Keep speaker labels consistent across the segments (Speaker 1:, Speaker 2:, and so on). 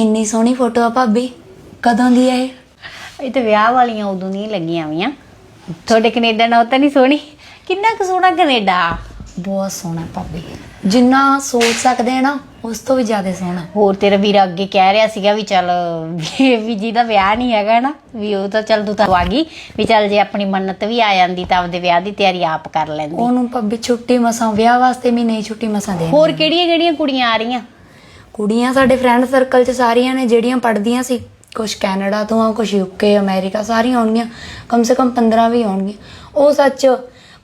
Speaker 1: ਕਿੰਨੀ ਸੋਹਣੀ ਫੋਟੋ ਆ ਭਾਬੀ? ਕਦੋਂ ਦੀ ਹੈ ਇਹ?
Speaker 2: ਇਹ ਤੇ ਵਿਆਹ ਵਾਲੀਆਂ ਉਦੋਂ ਦੀਆਂ ਲੱਗੀਆਂ ਹੋਈਆਂ। ਤੁਹਾਡੇ ਕੈਨੇਡਾ ਨਾਲ ਤਾਂ ਨਹੀਂ ਸੋਹਣੀ? ਕਿੰਨਾ ਕੁ ਸੋਹਣਾ ਕੈਨੇਡਾ?
Speaker 1: ਬਹੁਤ ਸੋਹਣਾ ਭਾਬੀ। ਜਿੰਨਾ ਸੋਚ ਸਕਦੇ ਆ ਨਾ ਉਸ ਤੋਂ ਵੀ ਜ਼ਿਆਦਾ ਸੋਹਣਾ।
Speaker 2: ਹੋਰ ਤੇਰਾ ਵੀਰ ਅੱਗੇ ਕਹਿ ਰਿਹਾ ਸੀਗਾ ਵੀ ਚੱਲ ਵੀ ਵੀ ਜਿਹਦਾ ਵਿਆਹ ਨਹੀਂ ਹੈਗਾ ਨਾ ਵੀ ਉਹ ਤਾਂ ਚੱਲ ਤੂੰ ਤਾਂ ਆ ਗਈ ਵੀ ਚੱਲ ਜੇ ਆਪਣੀ ਮੰਨਤ ਵੀ ਆ ਜਾਂਦੀ ਤਾਂ ਆਪਦੇ ਵਿਆਹ ਦੀ ਤਿਆਰੀ ਆਪ ਕਰ ਲੈਂਦੀ।
Speaker 1: ਉਹਨੂੰ ਭਾਬੀ ਛੁੱਟੀ ਮਸਾਂ ਵਿਆਹ ਵਾਸਤੇ ਵੀ ਨਹੀਂ ਛੁੱਟੀ ਮਸਾਂ ਦੇ
Speaker 2: ਹੋਰ ਕਿਹੜੀਆਂ ਕਿਹੜੀਆਂ ਕੁੜੀਆਂ ਆ ਰਹੀਆਂ?
Speaker 1: ਕੁੜੀਆਂ ਸਾਡੇ ਫਰੈਂਡ ਸਰਕਲ 'ਚ ਸਾਰੀਆਂ ਨੇ ਜਿਹੜੀਆਂ ਪੜ੍ਹਦੀਆਂ ਸੀ। ਕੁਝ ਕੈਨੇਡਾ ਤੋਂ ਆ ਕੁਝ ਯੂਕੇ ਅਮਰੀਕਾ ਸਾਰੀਆਂ ਆਉਣਗੀਆਂ। ਕਮ ਸੇ ਕਮ 15 ਵੀ ਆਉਣਗੀਆਂ। ਉਹ ਸੱਚ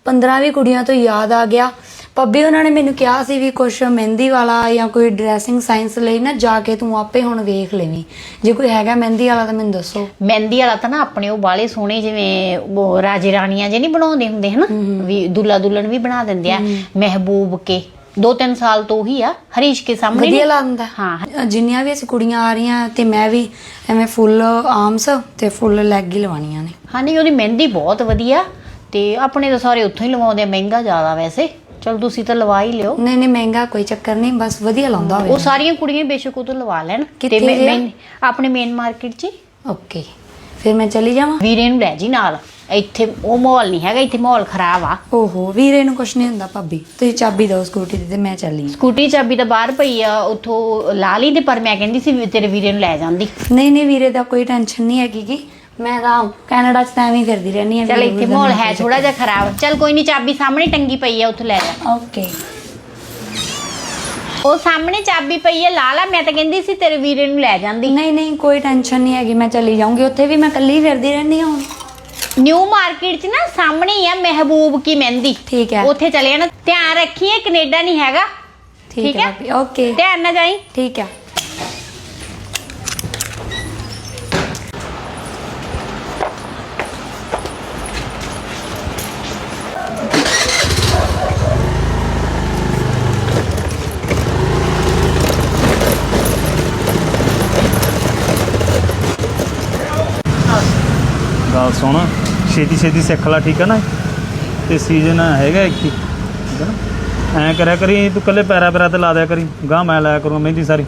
Speaker 1: 15 ਵੀ ਕੁੜੀਆਂ ਤੋਂ ਯਾਦ ਆ ਗਿਆ। ਪੱਬੀ ਉਹਨਾਂ ਨੇ ਮੈਨੂੰ ਕਿਹਾ ਸੀ ਵੀ ਕੁਝ ਮਹਿੰਦੀ ਵਾਲਾ ਜਾਂ ਕੋਈ ਡਰੈਸਿੰਗ ਸਾਇੰਸ ਲਈ ਨਾ ਜਾ ਕੇ ਤੂੰ ਆਪੇ ਹੁਣ ਵੇਖ ਲੈਵੀਂ। ਜੇ ਕੋਈ ਹੈਗਾ ਮਹਿੰਦੀ ਵਾਲਾ ਤਾਂ ਮੈਨੂੰ ਦੱਸੋ।
Speaker 2: ਮਹਿੰਦੀ ਵਾਲਾ ਤਾਂ ਨਾ ਆਪਣੇ ਉਹ ਬਾਲੇ ਸੋਹਣੇ ਜਿਵੇਂ ਉਹ ਰਾਜੇ ਰਾਣੀਆਂ ਜੇ ਨਹੀਂ ਬਣਾਉਂਦੇ ਹੁੰਦੇ ਹਨਾ? ਵੀ ਦੁੱਲਾ ਦੁੱਲਣ ਵੀ ਬਣਾ ਦਿੰਦੇ ਆ। ਮਹਿਬੂਬ ਕੇ। ਦੋ ਤਿੰਨ ਸਾਲ ਤੋਂ ਹੀ ਆ ਹਰੀਸ਼ ਕੇ ਸਾਹਮਣੇ
Speaker 1: ਵਧੀਆ? ਲੱਗਦਾ।
Speaker 2: ਹਾਂ।
Speaker 1: ਜਿੰਨੀਆਂ ਵੀ ਅਸੀਂ ਕੁੜੀਆਂ ਆ ਰਹੀਆਂ ਤੇ ਮੈਂ ਵੀ ਐਵੇਂ ਫੁੱਲ ਆਰਮਸ ਤੇ ਫੁੱਲ ਲੈਗ ਹੀ ਲਵਾਉਣੀਆਂ ਨੇ।
Speaker 2: ਹਾਂ ਨਹੀਂ ਉਹਦੀ ਮਹਿੰਦੀ ਬਹੁਤ ਵਧੀਆ ਤੇ ਆਪਣੇ ਤਾਂ ਸਾਰੇ ਉੱਥੋਂ ਹੀ ਲਵਾਉਂਦੇ ਆ ਮਹਿੰਗਾ ਜ਼ਿਆਦਾ ਵੈਸੇ। ਚਲ ਤੁਸੀਂ ਤਾਂ ਲਵਾ ਹੀ ਲਿਓ।
Speaker 1: ਨਹੀਂ ਨਹੀਂ ਮਹਿੰਗਾ ਕੋਈ ਚੱਕਰ ਨਹੀਂ ਬਸ ਵਧੀਆ ਲਾਉਂਦਾ
Speaker 2: ਉਹ
Speaker 1: ਹੋਵੇ
Speaker 2: ਸਾਰੀਆਂ ਕੁੜੀਆਂ ਬੇਸ਼ੱਕ ਉਹ ਤੋਂ ਲਵਾ ਲੈਣ
Speaker 1: ਕਿੱਥੇ
Speaker 2: ਮੈਂ- ਆਪਣੇ ਮੇਨ ਮਾਰਕੀਟ 'ਚ।
Speaker 1: ਓਕੇ ਫਿਰ ਮੈਂ ਚਲੀ ਜਾਵਾਂ?
Speaker 2: ਵੀਰੇ ਨੂੰ ਲੈ ਜੀ ਨਾਲ। ਇੱਥੇ ਉਹ ਮਾਹੌਲ ਨਹੀਂ ਹੈਗਾ ਇੱਥੇ ਮਾਹੌਲ ਖਰਾਬ ਆ।
Speaker 1: ਓਹੋ ਵੀਰੇ ਨੂੰ ਕੁਛ ਨਹੀਂ ਹੁੰਦਾ ਭਾਬੀ। ਤੁਸੀਂ ਚਾਬੀ ਦਿਓ ਸਕੂਟੀ ਦੀ ਤੇ ਮੈਂ ਚੱਲੀ
Speaker 2: ਸਕੂਟੀ ਚਾਬੀ ਤਾਂ ਬਾਹਰ ਪਈ ਆ ਉੱਥੋਂ ਲਾ ਲਈ ਤੇ ਪਰ ਮੈਂ ਕਹਿੰਦੀ ਸੀ ਵੀ ਤੇਰੇ ਵੀਰੇ ਨੂੰ ਲੈ ਜਾਂਦੀ।
Speaker 1: ਨਹੀਂ ਨਹੀਂ ਵੀਰੇ ਦਾ ਕੋਈ ਟੈਨਸ਼ਨ ਨਹੀਂ ਹੈਗੀ ਗੀ। ਮੈਂ ਤਾਂ ਕੈਨੇਡਾ ਚ ਤਾਂ ਐਵੇਂ ਹੀ ਫਿਰਦੀ ਰਹਿੰਦੀ ਹਾਂ
Speaker 2: ਚਲ ਇੱਥੇ ਮਾਹੌਲ ਹੈ ਥੋੜਾ ਜਿਹਾ ਖਰਾਬ। ਚਲ ਕੋਈ ਨਹੀਂ ਚਾਬੀ ਸਾਹਮਣੇ ਟੰਗੀ ਪਈ ਆ ਉੱਥੋਂ ਲੈ ਜਾ।
Speaker 1: ਓਕੇ।
Speaker 2: ਉਹ ਸਾਹਮਣੇ ਚਾਬੀ ਪਈ ਆ ਲਾ ਲਾ ਮੈਂ ਤਾਂ ਕਹਿੰਦੀ ਸੀ ਤੇਰੇ ਵੀਰੇ ਨੂੰ ਲੈ ਜਾਂਦੀ।
Speaker 1: ਨਹੀਂ ਨਹੀਂ ਕੋਈ ਟੈਨਸ਼ਨ ਨਹੀਂ ਹੈਗੀ ਮੈਂ ਚਲੀ ਜਾਊਂਗੀ। ਉੱਥੇ ਵੀ ਮੈਂ ਇਕੱਲੀ ਫਿਰਦੀ ਰਹਿੰਦੀ ਹਾਂ ਹੁਣ।
Speaker 2: ਨਿਊ ਮਾਰਕੀਟ 'ਚ ਨਾ ਸਾਹਮਣੇ ਹੀ ਆ ਮਹਿਬੂਬ ਕੀ ਮਹਿੰਦੀ।
Speaker 1: ਠੀਕ ਹੈ।
Speaker 2: ਉੱਥੇ ਚਲੇ ਜਾਣਾ ਧਿਆਨ ਰੱਖੀਏ ਕੈਨੇਡਾ ਨਹੀਂ ਹੈਗਾ।
Speaker 1: ਠੀਕ ਹੈ? ਭਾਬੀ ਓਕੇ।
Speaker 2: ਧਿਆਨ ਨਾ ਜਾਈ।
Speaker 1: ਠੀਕ ਹੈ।
Speaker 3: ਗੱਲ ਸੁਣ। ਛੇਤੀ ਛੇਤੀ ਸਿੱਖ ਲੈ ਠੀਕ ਹੈ ਨਾ? ਤੇ ਸੀਜ਼ਨ ਹੈਗਾ ਇੱਕ ਹੀ ਠੀਕ ਹੈ ਨਾ? ਐਂ ਕਰਿਆ ਕਰੀ ਤੂੰ ਕੱਲੇ ਪੈਰਾ ਪੈਰਾ ਤੇ ਲਾ ਦਿਆ ਕਰੀ ਗਾਂ ਮੈਂ ਲਾਇਆ ਕਰੂੰ ਮਹਿੰਦੀ ਸਾਰੀ।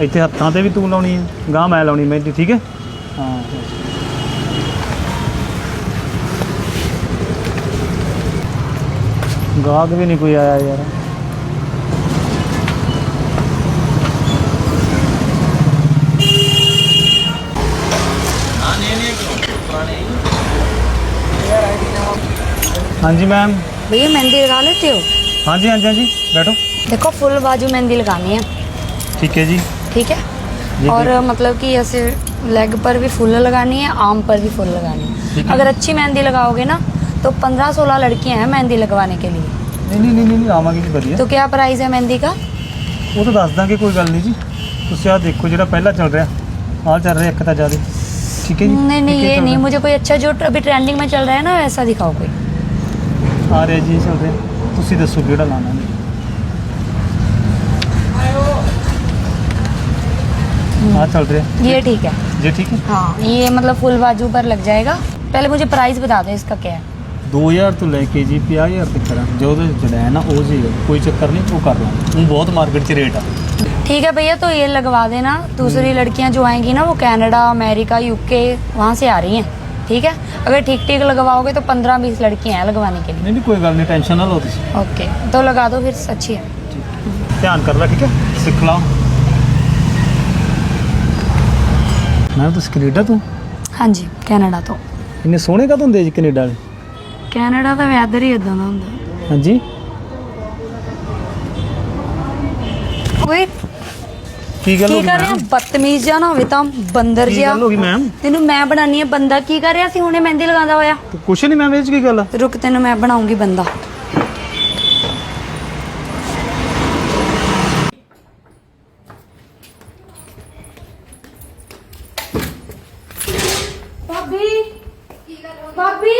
Speaker 3: ਇੱਥੇ ਹੱਥਾਂ ਤੇ ਵੀ ਤੂੰ ਲਾਉਣੀ ਹੈ ਗਾਂ ਮੈਂ ਲਾਉਣੀ ਮਹਿੰਦੀ ਠੀਕ ਹੈ ਹਾਂ। ਗਾਹਕ ਵੀ ਨਹੀਂ ਕੋਈ ਆਇਆ ਯਾਰ। ਹਾਂਜੀ ਮੈਮ
Speaker 1: भैया मेहंदी लगा लेते हो
Speaker 3: ਹਾਂਜੀ ਹਾਂਜੀ ਹਾਂਜੀ ਬੈਠੋ
Speaker 1: देखो फुल बाजू मेहंदी लगानी है
Speaker 3: ਠੀਕ ਹੈ ਜੀ
Speaker 1: ठीक है
Speaker 3: जी,
Speaker 1: और
Speaker 3: जी।
Speaker 1: मतलब कि ऐसे लेग पर भी फुल लगानी है आर्म पर भी फुल लगानी
Speaker 3: ठीक
Speaker 1: है
Speaker 3: है।
Speaker 1: अगर अच्छी मेहंदी लगाओगे ना तो पंद्रह सोलह लड़कियां हैं मेहंदी लगवाने के लिए
Speaker 3: ਨਹੀਂ ਨਹੀਂ ਨਹੀਂ ਨਹੀਂ ਆਵਾਂਗੇ ਜੀ ਵਧੀਆ
Speaker 1: तो क्या प्राइस है मेहंदी का
Speaker 3: ਉਹ ਤਾਂ ਦੱਸ ਦਾਂਗੇ ਕੋਈ ਗੱਲ ਨਹੀਂ ਜੀ ਤੁਸੀਂ ਆਹ ਦੇਖੋ ਜਿਹੜਾ ਪਹਿਲਾਂ ਚੱਲ ਰਿਹਾ ਆਹ ਚੱਲ ਰਿਹਾ ਇੱਕ ਤਾਂ ਜ਼ਿਆਦਾ ਠੀਕ ਹੈ ਜੀ
Speaker 1: नहीं नहीं
Speaker 3: ਠੀਕ ਹੈ
Speaker 1: ये
Speaker 3: ਚੱਲ
Speaker 1: नहीं
Speaker 3: ਰਿਹਾ।
Speaker 1: मुझे कोई अच्छा जो अभी ट्रेंडिंग में चल रहा है ना ऐसा दिखाओ कोई
Speaker 3: ਆ ਰਿਹਾ ਜੀ ਇਹ ਚੱਲ ਰਿਹਾ ਤੁਸੀਂ ਦੱਸੋ ਕਿਹੜਾ ਲਾਣਾ ਹੈ ਆਹ ਚੱਲ ਰਿਹਾ
Speaker 1: ये ठीक है
Speaker 3: ਜੀ ਠੀਕ ਹੈ
Speaker 1: हाँ ये मतलब फुल बाजू पर लग जाएगा पहले मुझे प्राइस बता दो इसका क्या है
Speaker 3: 2000 ਤੋਂ ਲੈ ਕੇ ਜੀ 50000 ਤੱਕ ਕਰਾਂ ਜੋ ਉਹਦੇ ਜਿਹੜਾ ਹੈ ਨਾ ਉਹ ਜੀ ਹੈ। ਕੋਈ ਚੱਕਰ ਨਹੀਂ ਉਹ ਕਰ ਲਾਂਗੇ ਉਹ ਬਹੁਤ ਮਾਰਕੀਟ 'ਚ ਰੇਟ ਆ
Speaker 1: ठीक है भैया तो ये लगवा देना दूसरी लड़कियां जो आएंगी ना वो कनाडा अमेरिका यूके वहाँ से आ रही हैं ठीक है अगर ठीक ठीक लगवाओगे तो पंद्रह बीस लड़कियां हैं लगवाने के लिए
Speaker 3: ਨਹੀਂ ਨਹੀਂ ਕੋਈ ਗੱਲ ਨਹੀਂ ਟੈਨਸ਼ਨ ਨਾ ਲਓ ਤੁਸੀਂ
Speaker 1: ओके तो लगा दो फिर अच्छी है
Speaker 3: ਧਿਆਨ ਕਰ ਲੈ ਠੀਕ ਹੈ ਸਿੱਖ ਲਾ ਮੈਂ ਤੁਸੀਂ ਕੈਨੇਡਾ ਤੋਂ
Speaker 1: हाँ जी कनाडा तो
Speaker 3: ਇੰਨੇ ਸੋਹਣੇ ਕਾ ਹੁੰਦੇ ਜੀ ਕੈਨੇਡਾ ਵਾਲੇ
Speaker 1: ਕੈਨੇਡਾ ਦਾ ਵੈਦਰ ਹੀ ਇਦਾਂ ਦਾ ਹੁੰਦਾ
Speaker 3: ਹਾਂਜੀ
Speaker 1: ਓਏ
Speaker 3: ਕੀ ਗੱਲ ਹੋ
Speaker 1: ਕੀ
Speaker 3: ਗਈ
Speaker 1: ਕਰ ਰਿਹਾ? ਬਦਤਮੀਜ਼ ਜਿਹਾ ਨਾ ਹੋਵੇ ਤਾਂ ਬੰਦਰ
Speaker 3: ਕੀ
Speaker 1: ਜਿਹਾ।
Speaker 3: ਗੱਲ ਹੋ ਗਈ ਮੈਮ
Speaker 1: ਤੈਨੂੰ ਮੈਂ ਬਣਾਨੀ ਹੈ ਬੰਦਾ ਕੀ ਕਰ ਰਿਹਾ ਸੀ? ਹੁਣੇ ਮਹਿੰਦੀ ਲਗਾਉਂਦਾ ਹੋਇਆ।
Speaker 3: ਕੁਛ ਨਹੀਂ ਮੈਮ ਇਹ 'ਚ ਕੀ ਗੱਲ ਆ?
Speaker 1: ਰੁਕ ਤੈਨੂੰ ਮੈਂ ਬਣਾਉਂਗੀ ਬੰਦਾ। ਭਾਬੀ
Speaker 4: ਕੀ ਗੱਲ ਹੋ ਗਈ?
Speaker 1: ਭਾਬੀ!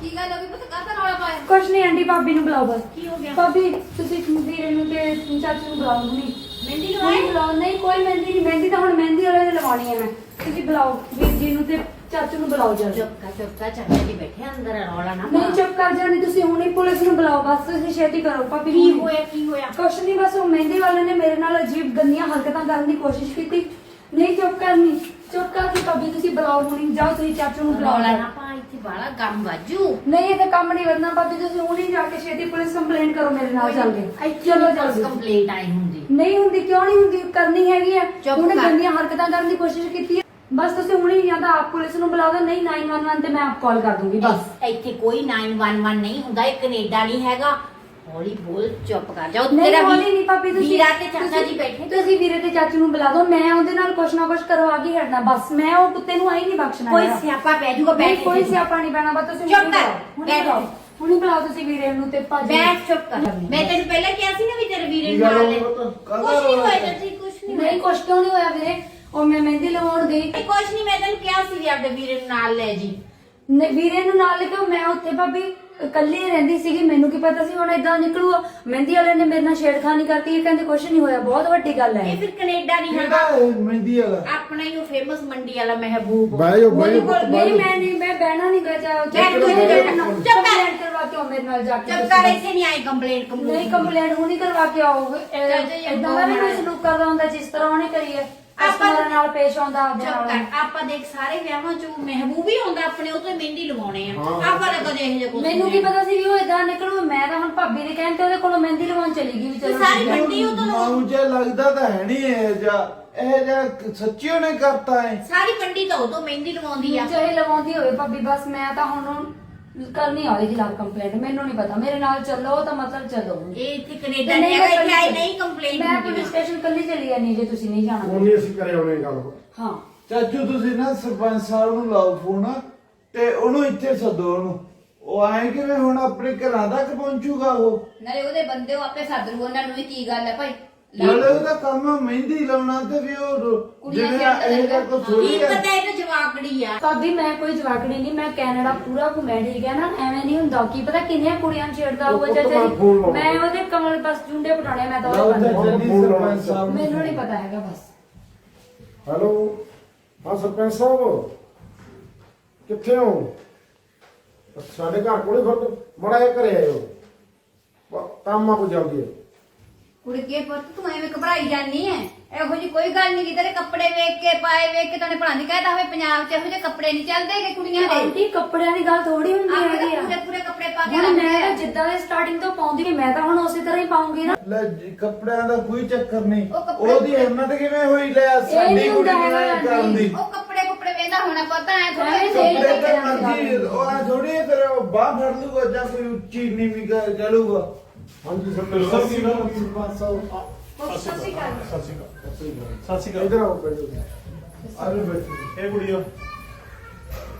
Speaker 4: ਕੀ ਗੱਲ ਹੋ ਗਈ? ਪਤਾ ਕਾਹਦਾ ਰੌਲਾ ਪਾਇਆ?
Speaker 1: ਕੁਛ ਨਹੀਂ ਆਂਟੀ ਭਾਬੀ ਨੂੰ ਬੁਲਾਓ ਬਸ।
Speaker 4: ਕੀ ਹੋ ਗਿਆ?
Speaker 1: ਭਾਬੀ ਤੁਸੀਂ ਵੀਰੇ ਨੂੰ ਤੇ ਚਾਚੂ ਨੂੰ ਬੁਲਾਓ ਨਹੀਂ
Speaker 4: ਮਹਿੰਦੀ
Speaker 1: ਨਹੀਂ ਬੁਲਾਓ ਨਹੀਂ ਕੋਈ ਮਹਿੰਦੀ ਨਹੀਂ। ਮਹਿੰਦੀ ਤਾਂ ਹੁਣ ਮਹਿੰਦੀ ਵਾਲੇ ਦੇ ਲਵਾਉਣੀ ਹੈ ਮੈਂ। ਤੁਸੀਂ ਬੁਲਾਓ ਵੀਰ ਜੀ ਨੂੰ ਤੇ ਚਾਚੂ ਨੂੰ ਬੁਲਾਓ ਜਲਦੀ
Speaker 2: ਚੁੱਪਕਾ ਚੁੱਪਕਾ ਚਾਚਾ ਜੀ ਬੈਠੇ ਅੰਦਰ ਰੌਲਾ ਨਾ
Speaker 1: ਨਹੀਂ ਚੁੱਪ ਕਰ ਜਾਣੀ ਤੁਸੀਂ ਹੁਣੇ ਪੁਲਿਸ ਨੂੰ ਬੁਲਾਓ। ਬਸ ਤੁਸੀਂ ਛੇਤੀ ਕਰੋ ਭਾਬੀ
Speaker 2: ਕੀ ਹੋਇਆ ਕੀ ਹੋਇਆ?
Speaker 1: ਕੁਛ ਨਹੀਂ ਬਸ ਉਹ ਮਹਿੰਦੀ ਵਾਲੇ ਨੇ ਮੇਰੇ ਨਾਲ ਅਜੀਬ ਗੰਦੀਆਂ ਹਰਕਤਾਂ ਕਰਨ ਦੀ ਕੋਸ਼ਿਸ਼ ਕੀਤੀ। ਨਹੀਂ ਚੁੱਪ ਕਰਨੀ ਚੁੱਪ ਕਰ ਕੇ ਭਾਬੀ ਤੁਸੀਂ ਬੁਲਾਓ ਹੁਣੀ। ਜਾਓ ਤੁਸੀਂ ਚਾਚੂ ਨੂੰ ਬੁਲਾਓ।
Speaker 2: ਰੌਲਾ ਨਾ ਪਾ ਇੱਥੇ ਬਾਲਾ ਗਮ ਵਾਜੂ।
Speaker 1: ਨਹੀਂ ਇਹ ਤਾਂ ਕੰਮ ਨਹੀਂ ਕਰਨਾ ਭਾਬੀ। ਤੁਸੀਂ ਹੁਣੀ ਜਾ ਕੇ ਛੇਤੀ ਪੁਲਿਸ ਕੰਪਲੇਂਟ ਕਰੋ ਮੇਰੇ ਨਾਲ ਚੱਲ ਕੇ। ਚਲੋ ਜਲਦੀ।
Speaker 2: ਕੰਪਲੇਂਟ ਆਈ ਹੁੰਦੀ
Speaker 1: ਨਹੀਂ ਹੁੰਦੀ ਕਿਉਂ ਨਹੀਂ ਹੁੰਦੀ? ਕਰਨੀ ਹੈਗੀ ਆ।
Speaker 2: ਚੁੱਪ
Speaker 1: ਉਹਨੇ
Speaker 2: ਕਰ।
Speaker 1: ਗੰਦੀਆਂ ਹਰਕਤਾਂ ਕਰਨ ਦੀ ਕੋਸ਼ਿਸ਼ ਕੀਤੀ ਹੈ ਬਸ ਤੁਸੀਂ ਹੁਣੀ ਜਾਂ ਤਾਂ ਆਪ ਪੁਲਿਸ ਨੂੰ ਬੁਲਾ ਦਿਓ ਨਹੀਂ 911 ਤੇ ਮੈਂ ਆਪ ਕਾਲ ਕਰ ਦੂੰਗੀ ਬਸ।
Speaker 2: ਇੱਥੇ ਕੋਈ 911 ਨਹੀਂ ਹੁੰਦਾ ਇਹ ਕੈਨੇਡਾ ਨਹੀਂ ਹੈਗਾ। ਹੌਲੀ ਬੋਲ ਚੁੱਪ ਕਰ ਜਾਓ।
Speaker 1: ਨਹੀਂ
Speaker 2: ਤੇਰਾ ਵੀ-
Speaker 1: ਨਹੀਂ ਭਾਬੀ ਤੁਸੀਂ
Speaker 2: ਵੀਰਾ ਤੇ ਚਾਚਾ
Speaker 1: ਤੁਸੀਂ-
Speaker 2: ਜੀ ਬੈਠੇ
Speaker 1: ਤੁਸੀਂ ਵੀਰੇ ਤੇ ਚਾਚੂ ਨੂੰ ਬੁਲਾ ਦਿਓ ਮੈਂ ਉਹਦੇ ਨਾਲ ਕੁਛ ਨਾ ਕੁਛ ਕਰਵਾ ਕੇ ਹੀ ਹਟਣਾ ਬਸ। ਮੈਂ ਉਹ ਕੁੱਤੇ ਨੂੰ ਆਈ ਨਹੀਂ ਬਖਸ਼ਣਾ
Speaker 2: ਕੋਈ
Speaker 1: ਹੈਗਾ।
Speaker 2: ਸਿਆਪਾ ਪੈ ਜਾਊਗਾ
Speaker 1: ਨਹੀਂ
Speaker 2: ਬੈਠ
Speaker 1: ਕੋਈ
Speaker 2: ਕੇ।
Speaker 1: ਸਿਆਪਾ ਨਹੀਂ ਪੈਣਾ ਬਸ ਤੁਸੀਂ
Speaker 2: ਚੁੱਪ ਕਰ, ਬੈਠ।
Speaker 1: ਹੁਣੀ ਬੁਲਾਓ ਤੁਸੀਂ ਵੀਰੇ ਨੂੰ ਤੇ ਭਾਜੀ।
Speaker 2: ਬੈਠ ਚੁੱਪ ਕਰ ਮੈਂ ਤੈਨੂੰ ਪਹਿਲਾਂ ਕਿਹਾ ਸੀ ਨਾ ਵੀ ਤੇਰੇ ਵੀਰੇ ਨੂੰ
Speaker 5: ਗੱਲ
Speaker 2: ਨਾਲ
Speaker 5: ਹੋ
Speaker 2: ਲੈ
Speaker 5: ਗਈ ਪੁੱਤ? ਕਾਹਦਾ
Speaker 2: ਕੁਛ ਨਹੀਂ ਹੋਇਆ ਜੀ ਕੁਛ ਨਹੀਂ
Speaker 1: ਨਹੀਂ ਕੁਛ ਕਿਉਂ ਨਹੀਂ ਹੋਇਆ ਵੀਰੇ? ਉਹ ਮੈਂ ਮਹਿੰਦੀ ਲਵਾਉਣ ਗਈ।
Speaker 2: ਇਹ ਕੁਛ ਨਹੀਂ ਮੈਂ ਤੈਨੂੰ ਕਿਹਾ ਸੀ ਵੀ ਆਪਣੇ ਵੀਰੇ ਨੂੰ ਨਾਲ ਲੈ ਜੀ।
Speaker 1: ਨਹੀਂ, ਵੀਰੇ ਨੂੰ ਨਾਲ ਲੈ ਕੇ ਮੈਂ ਉੱਥੇ ਭਾਬੀ ਇਕੱਲੀ ਰਹਿੰਦੀ ਸੀਗੀ ਮੈਨੂੰ ਕੀ ਪਤਾ ਸੀ ਹੁਣ ਇਦਾਂ ਨਿਕਲੂਗਾ। ਮਹਿੰਦੀ ਵਾਲੇ ਨੇ ਮੇਰੇ ਨਾਲ ਛੇੜਖਾਨੀ ਕਰਤੀ ਇਹ ਕਹਿੰਦੇ ਕੁਛ ਨਹੀਂ ਹੋਇਆ ਬਹੁਤ ਵੱਡੀ ਗੱਲ ਹੈ।
Speaker 2: ਇਹ ਫਿਰ ਕੈਨੇਡਾ ਨਹੀਂ ਹੈਗਾ
Speaker 5: ਮਹਿੰਦੀ ਵਾਲਾ?
Speaker 2: ਆਪਣਾ ਹੀ ਉਹ ਫੇਮਸ ਮੰਡੀ ਵਾਲਾ ਮਹਿਬੂਬ।
Speaker 5: ਬਾਈ ਉਹ ਬਾਈ
Speaker 1: ਮੇਰੀ ਮੈਂ ਨਹੀਂ ਮੈਂ ਬਹਿਣਾ ਨਹੀਂ ਗਾ
Speaker 2: ਤੂੰ ਬੈਠ। ਚੁੱਪ ਕਰ।
Speaker 1: ਮੇਰੇ ਨਾਲ ਜਾ ਕੇ
Speaker 2: ਚੁੱਪ ਕਰ ਇੱਥੇ ਨਹੀਂ ਆਈ ਕੰਪਲੇਂਟ
Speaker 1: ਨਹੀਂ ਕੰਪਲੇਂਟ ਹੁਣੀ ਕਰਵਾ ਕੇ ਆਓ।
Speaker 2: ਚੱਲ
Speaker 1: ਇਦਾਂ ਦਾ ਵੀ ਕੋਈ ਸਲੂਕ ਕਰਦਾ ਹੁੰਦਾ ਜਿਸ ਤਰ੍ਹਾਂ ਉਹਨੇ ਕਰੀ ਹੈ।
Speaker 2: ਆਪਾਂ-
Speaker 1: ਨਾਲ ਪੇਸ਼ ਆਉਂਦਾ ਆਪਦੇ
Speaker 2: ਚੁੱਪ
Speaker 1: ਨਾਲ।
Speaker 2: ਕਰ ਆਪਾਂ ਦੇਖ ਸਾਰੇ ਵਿਆਹਾਂ ਚ ਮਹਿਬੂਬ ਹੀ ਹੁੰਦਾ ਆਪਣੇ ਉਹ ਤੋਂ ਮਹਿੰਦੀ ਲਵਾਉਣੇ ਆ। ਆਪਾਂ ਨੇ ਕਦੇ ਇਹੋ ਜਿਹਾ ਕੁਝ
Speaker 1: ਮੈਨੂੰ ਕੀ ਪਤਾ ਸੀ ਵੀ ਉਹ ਇਦਾਂ ਨਿਕਲੂ ਮੈਂ ਤਾਂ ਹੁਣ ਭਾਬੀ ਦੇ ਕਹਿਣ ਤੇ ਉਹਦੇ ਕੋਲੋਂ ਮਹਿੰਦੀ ਲਵਾਉਣ ਚਲੀ ਗਈ ਵੀ ਚਲੋ
Speaker 2: ਸਾਰੀ। ਮੰਡੀ ਉਹ ਤੋਂ ਲਵਾਉ-
Speaker 5: ਮਾਊ ਜਿਹਾ ਲੱਗਦਾ ਤਾਂ ਹੈ ਨਹੀਂ ਇਹ ਜਾ ਇਹ ਜਾ ਸੱਚੀ ਉਹਨੇ ਕਰਤਾ ਹੈ
Speaker 2: ਸਾਰੀ ਮੰਡੀ ਤਾਂ ਉਹ ਤੋਂ ਮਹਿੰਦੀ ਲਵਾਉਂਦੀ ਆ।
Speaker 1: ਚਾਹੇ ਲਵਾਉਂਦੀ ਹੋਵੇ ਭਾਬੀ ਬਸ ਮੈਂ ਤਾਂ ਹੁਣ ਕਰਨੀ ਆ ਉਹਦੇ ਖਿਲਾਫ ਕੰਪਲੇਂਟ ਮੈਨੂੰ ਨਹੀਂ ਪਤਾ। ਮੇਰੇ ਨਾਲ ਚੱਲੋ ਤਾਂ ਮਤਲਬ ਚੱਲੋ।
Speaker 2: ਇਹ ਇੱਥੇ ਕੈਨੇਡਾ ਨਹੀਂ ਇੱਥੇ ਆਈ ਨਹੀਂ ਕੰਪਲੇਂਟ
Speaker 1: ਮੈਂ ਪੁਲਿਸ ਸਟੇਸ਼ਨ ਕੱਲੀ ਚਲੀ ਜਾਨੀ ਜੇ ਤੁਸੀਂ ਨਹੀਂ ਜਾਣਾ।
Speaker 6: ਉਹਨੇ ਅਸੀਂ ਕਰੇ ਉਹਨੇ ਗੱਲ।
Speaker 1: ਹਾਂ।
Speaker 5: ਚਾਚੂ ਤੁਸੀਂ ਨਾ ਸਰਪੰਚ ਸਾਹਿਬ ਨੂੰ ਲਾਓ ਫੋਨ ਤੇ ਉਹਨੂੰ ਇੱਥੇ ਸੱਦੋ ਉਹਨੂੰ। ਉਹ ਆਏ ਕਿਵੇਂ ਹੁਣ ਆਪਣੇ ਘਰਾਂ ਤੱਕ ਪਹੁੰਚੂਗਾ ਉਹ?
Speaker 4: ਨਾਲੇ ਉਹਦੇ ਬੰਦੇ ਉਹ ਆਪੇ ਸੱਦ ਲੂ ਉਹਨਾਂ ਨੂੰ ਵੀ ਕੀ ਗੱਲ ਹੈ ਭਾਈ?
Speaker 5: ਨਾਲੇ ਉਹਦਾ ਕੰਮ ਮਹਿੰਦੀ ਲਾਉਣਾ ਤੇ ਵੀ ਉਹ
Speaker 4: ਕੁੜੀਆਂ
Speaker 5: ਜਿਵੇਂ ਇਹ ਤਾਂ ਕੋਈ
Speaker 2: ਕੀ
Speaker 5: ਥੋੜੀ ਹੈ।
Speaker 2: ਪਤਾ ਇਹ ਤਾਂ ਜਵਾਕੜੀ ਆ।
Speaker 1: ਭਾਬੀ ਮੈਂ ਕੋਈ ਜਵਾਕੜੀ ਨਹੀਂ ਮੈਂ ਕੈਨੇਡਾ ਪੂਰਾ ਘੁੰਮਿਆ ਠੀਕ ਹੈ ਨਾ? ਐਵੇਂ ਨਹੀਂ ਹੁੰਦਾ। ਕੀ ਪਤਾ ਕਿੰਨੀਆਂ ਕੁੜੀਆਂ ਨੂੰ ਛੇੜਦਾ
Speaker 6: ਉਹ
Speaker 1: ਚਾਚਾ
Speaker 6: ਤੋਂ ਬਾਅਦ ਫੋਨ
Speaker 1: ਜੀ
Speaker 6: ਲਾਉਣਾ।
Speaker 1: ਮੈਂ ਉਹਦੇ ਕਮਲ ਬਸ ਜੁੰਡੇ ਪਟਾਉਣੇ ਮੈਂ ਤਾਂ
Speaker 6: ਫੋਨ ਲਾਉਣਾ
Speaker 5: ਸਰਪੰਚ ਸਾਹਿਬ। ਨੂੰ
Speaker 1: ਮੈਨੂੰ ਨਹੀਂ ਪਤਾ ਹੈਗਾ ਬਸ।
Speaker 6: ਹੈਲੋ? ਹਾਂ ਸਰਪੰਚ ਸਾਹਿਬ। ਕਿੱਥੇ ਹੋ? ਸਾਡੇ ਘਰ ਕੋਲੇ ਫਿਰ ਬੜਾ ਇਹ ਘਰੇ ਆਇਓ। ਬ- ਕੰਮ ਆ ਕੋ ਜਲਦੀ।
Speaker 4: ਕੁੜੀ ਕੇ ਪੁੱਤ ਤੂੰ ਐਵੇਂ ਘਬਰਾਈ ਜਾਨੀ ਐ? ਇਹੋ ਜੀ ਕੋਈ ਗੱਲ ਨਹੀਂ ਕਿ ਤੇਰੇ ਕੱਪੜੇ ਵੇਖ ਕੇ ਪਾਏ ਵੇਖ ਕੇ ਤੈਨੂੰ ਪੜਾਉਂਦੀ ਕਹਿੰਦਾ ਹੋਵੇ ਪੰਜਾਬ 'ਚ ਇਹੋ ਜਿਹੇ ਕੱਪੜੇ ਨਹੀਂ ਚੱਲਦੇ ਕਿ ਕੁੜੀਆਂ ਦੇ।
Speaker 1: ਆਂਟੀ ਕੱਪੜਿਆਂ ਦੀ ਗੱਲ ਥੋੜੀ ਹੁੰਦੀ
Speaker 4: ਆਪਣੇ
Speaker 1: ਹੈਗੀ ਆ।
Speaker 4: ਪੂਰੇ ਪੂਰੇ ਕੱਪੜੇ ਪਾ ਕੇ
Speaker 1: ਹੁਣ ਮੈਂ
Speaker 4: ਆ।
Speaker 1: ਜਿੱਦਾਂ ਦੇ ਸਟਾਰਟਿੰਗ ਤੋਂ ਪਾਉਂਦੀ ਸੀ ਮੈਂ ਤਾਂ ਹੁਣ ਉਸੇ ਤਰ੍ਹਾਂ ਹੀ ਪਾਉਂਗੀ ਨਾ।
Speaker 5: ਲੈ ਜੀ, ਕੱਪੜਿਆਂ ਦਾ ਕੋਈ ਚੱਕਰ ਨਹੀਂ
Speaker 4: ਉਹ ਕੱਪੜੇ-
Speaker 5: ਉਹਦੀ ਹਿੰਮਤ ਕਿਵੇਂ ਹੋਈ? ਲੈ ਸਾਡੀ
Speaker 1: ਨਹੀਂ
Speaker 5: ਕੁੜੀ
Speaker 1: ਹੁੰਦਾ
Speaker 5: ਕਰਨ ਦੀ?
Speaker 4: ਉਹ ਕੱਪੜੇ ਕੁਪੜੇ ਵੇਂਦਾ ਹੋਣਾ ਪਤਾ ਐ ਥੋੜਾ
Speaker 1: ਐਵੇਂ
Speaker 4: ਜਿਹਾ
Speaker 1: ਨਹੀਂ
Speaker 5: ਕੱਪੜੇ ਤਾਂ ਮਰਜ਼ੀ ਉਹ ਆ ਥੋੜੀ ਫਿਰ ਉਹ ਬਾਹ ਫੜ ਲੂਗਾ ਜਾਂ ਕੋਈ ਉੱਚੀ ਨੀਵੀਂ ਕਰ ਚਲੂਗਾ।
Speaker 6: ਹਾਂਜੀ ਸਰਪੰਚ ਸਾਹਿਬ ਕੀ ਗੱਲ ਸਰਪੰਚ ਸਾਹਿਬ
Speaker 1: ਸਤਿ ਸ਼੍ਰੀ ਅਕਾਲ।
Speaker 3: ਸਤਿ ਸ਼੍ਰੀ ਅਕਾਲ। ਸਤਿ ਸ਼੍ਰੀ
Speaker 6: ਇਧਰ ਆਓ ਬੈਠੋ।
Speaker 5: ਆਲੂ ਬੈਠੇ।
Speaker 3: ਅਕਾਲ ਇਹ ਕੁੜੀ ਆ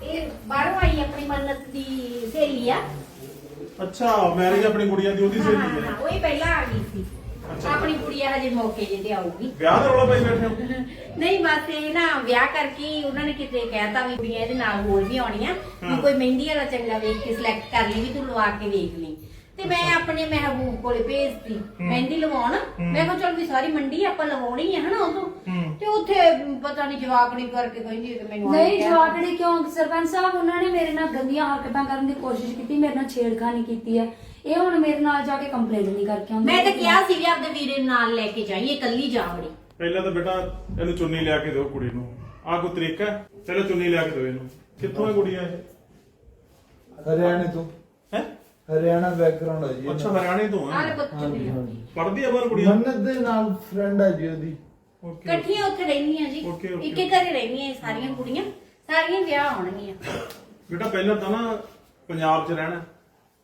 Speaker 2: ਇਹ ਬਾਹਰੋਂ ਆਈ ਆਪਣੀ ਮੰਨਤ ਦੀ ਸਹੇਲੀ ਆ।
Speaker 3: ਅੱਛਾ ਮੈਰਿਜ ਆਪਣੀ ਕੁੜੀਆਂ ਦੀ ਉਹਦੀ
Speaker 2: ਹਾਂ
Speaker 3: ਸਹੇਲੀ
Speaker 2: ਹਾਂ
Speaker 3: ਹੈ।
Speaker 2: ਹਾਂ, ਉਹ ਹੀ ਪਹਿਲਾਂ ਆ ਗਈ ਸੀ।
Speaker 3: ਅੱਛਾ।
Speaker 2: ਆਪਣੀ ਕੁੜੀਆ ਹਜੇ ਮੌਕੇ ਜੇ ਤੇ ਆਊਗੀ।
Speaker 3: ਵਿਆਹ ਦਾ ਰੌਲਾ ਪਾਈ ਬੈਠੇ ਹੋ?
Speaker 2: ਨਹੀਂ ਬਸ ਇਹ ਨਾ ਵਿਆਹ ਕਰਕੇ ਹੀ ਉਹਨਾਂ ਨੇ ਕਿਤੇ ਕਹਿਤਾ ਵੀ ਕੁੜੀਆਂ ਇਹਦੇ ਨਾਲ ਹੋਰ ਵੀ ਆਉਣੀਆਂ। ਵੀ
Speaker 3: ਹਾਂ।
Speaker 2: ਕੋਈ ਮਹਿੰਦੀ ਵਾਲਾ ਚੰਗਾ ਵੇਖ ਕੇ ਸਿਲੈਕਟ ਕਰ ਲਈ ਵੀ ਤੂੰ ਲਵਾ ਕੇ ਵੇਖ ਲਈ। ਤੇ ਮੈਂ ਆਪਣੇ ਮਹਿਬੂਬ ਕੋਲੇ ਭੇਜਤੀ। ਮਹਿੰਦੀ ਲਵਾਉਣ। ਮੈਂ ਕਿਹਾ ਚਲ ਵੀ ਸਾਰੀ ਮੰਡੀ ਆਪਾਂ ਲਵਾਉਣੀ ਹੈ ਹਨਾ ਉਦੋਂ। ਤੇ ਉੱਥੇ ਪਤਾ ਨਹੀਂ ਜਵਾਕੜੀ ਕਰਕੇ ਕਹਿੰਦੀ ਕਿ ਮੈਨੂੰ ਆਏਂ
Speaker 1: ਨਹੀਂ
Speaker 2: ਕਿਹਾ।
Speaker 1: ਜਵਾਕੜੀ ਕਿਉਂ? ਸਰਪੰਚ ਸਾਹਿਬ ਉਹਨਾਂ ਨੇ ਮੇਰੇ ਨਾਲ ਗੰਦੀਆਂ ਹਰਕਤਾਂ ਕਰਨ ਦੀ ਕੋਸ਼ਿਸ਼ ਕੀਤੀ ਮੇਰੇ ਨਾਲ ਛੇੜਖਾਨੀ ਕੀਤੀ ਹੈ। ਇਹ ਹੁਣ ਮੇਰੇ ਨਾਲ ਜਾ ਕੇ ਕੰਪਲੇਂਟ ਨਹੀਂ ਕਰਕੇ ਆਉਂਦੇ।
Speaker 2: ਮੈਂ ਤਾਂ ਕਿਹਾ ਸੀ ਵੀ ਆਪਦੇ ਵੀਰੇ ਨੂੰ ਨਾਲ ਲੈ ਕੇ ਜਾਈਏ ਕੱਲੀ ਜਾਵੜੀ।
Speaker 3: ਪਹਿਲਾਂ ਤਾਂ ਬੇਟਾ ਇਹਨੂੰ ਚੁੰਨੀ ਲਿਆ ਕੇ ਦਿਓ ਕੁੜੀ ਨੂੰ। ਆਹ ਕੋਈ ਤਰੀਕਾ ਹੈ? ਚਲੋ ਚੁੰਨੀ ਲਿਆ ਕੇ ਦਿਓ ਇਹਨੂੰ। ਕਿੱਥੋਂ ਹੈ ਕੁੜੀ ਇਹ?
Speaker 5: ਹਰਿਆਣੇ ਤੋਂ। ਹਰਿਆਣਾ ਬੈਕਗ੍ਰਾਉਂਡ ਹੈ ਜੀ
Speaker 3: ਅੱਛਾ ਹਰਿਆਣੇ ਤੋਂ
Speaker 2: ਆਲੇ
Speaker 3: ਹੈ
Speaker 5: ਹਾਂਜੀ ਹਾਂਜੀ।
Speaker 3: ਪੜਦੀ ਆ ਬਾਹਰ ਕੁੜੀਆਂ?
Speaker 5: ਮੰਨਤ ਦੇ ਨਾਲ ਫਰੈਂਡ ਹੈ ਜੀ ਉਹਦੀ।
Speaker 3: ਓਕੇ
Speaker 2: ਇਕੱਠੀਆਂ ਉੱਥੇ ਰਹਿੰਦੀਆਂ ਜੀ।
Speaker 3: Okay, okay.
Speaker 2: ਇੱਕੇ ਘਰੇ ਰਹਿੰਦੀਆਂ ਇਹ ਸਾਰੀਆਂ ਕੁੜੀਆਂ। ਸਾਰੀਆਂ ਵਿਆਹ ਆਉਣਗੀਆਂ
Speaker 3: ਬੇਟਾ ਪਹਿਲਾਂ ਤਾਂ ਨਾ ਪੰਜਾਬ 'ਚ ਰਹਿਣਾ।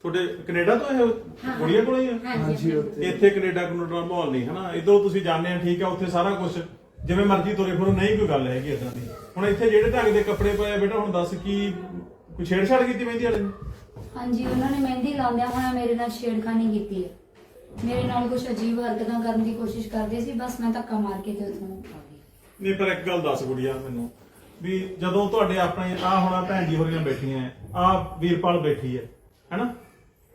Speaker 3: ਤੁਹਾਡੇ ਕੈਨੇਡਾ ਤੋਂ ਇਹ ਕੁੜੀਆਂ ਕੋਲ ਹੀ ਆ?
Speaker 5: ਹਾਂਜੀ ਉੱਥੇ।
Speaker 3: ਇੱਥੇ ਕੈਨੇਡਾ ਕਨੂਡਾ ਦਾ ਮਾਹੌਲ ਨਹੀਂ ਹਨਾ? ਇਧਰੋਂ ਤੁਸੀਂ ਜਾਣਦੇ ਆ ਠੀਕ ਆ ਉੱਥੇ ਸਾਰਾ ਕੁਝ ਜਿਵੇਂ ਮਰਜ਼ੀ ਤੁਰੇ ਫਿਰੋ ਨਹੀਂ ਕੋਈ ਗੱਲ ਹੈਗੀ ਇਦਾਂ ਦੀ। ਹੁਣ ਇੱਥੇ ਜਿਹੜੇ ਢੰਗ ਦੇ ਕੱਪੜੇ ਪਏ ਆ ਬੇਟਾ ਹੁਣ ਦੱਸ ਕੀ ਕੋਈ ਛੇੜਛਾੜ ਕੀਤੀ ਮਹਿੰਦੀ ਵਾਲੇ ਨੇ?
Speaker 1: ਹਾਂਜੀ ਉਹਨਾਂ ਨੇ ਮਹਿੰਦੀ ਲਾਉਂਦਿਆਂ ਹੋਇਆ ਮੇਰੇ ਨਾਲ ਛੇੜਖਾਨੀ ਕੀਤੀ ਹੈ। ਮੇਰੇ ਨਾਲ ਕੁਝ ਅਜੀਬ ਹਰਕਤਾਂ ਕਰਨ ਦੀ ਕੋਸ਼ਿਸ਼ ਕਰਦੇ ਸੀ ਬਸ ਮੈਂ ਧੱਕਾ ਮਾਰ ਕੇ ਤੇ ਉੱਥੋਂ ਆ ਗਈ।
Speaker 3: ਨਹੀਂ ਪਰ ਇੱਕ ਗੱਲ ਦੱਸ ਗੁੜੀਆ ਮੈਨੂੰ ਵੀ ਜਦੋਂ ਤੁਹਾਡੇ ਆਪਣੇ ਆ ਹੋਣਾ ਭੈਣ ਜੀ ਹੋਰੀਆਂ ਬੈਠੀਆਂ ਆ ਵੀਰਪਾਲ ਬੈਠੀ ਹੈ ਹੈਨਾ?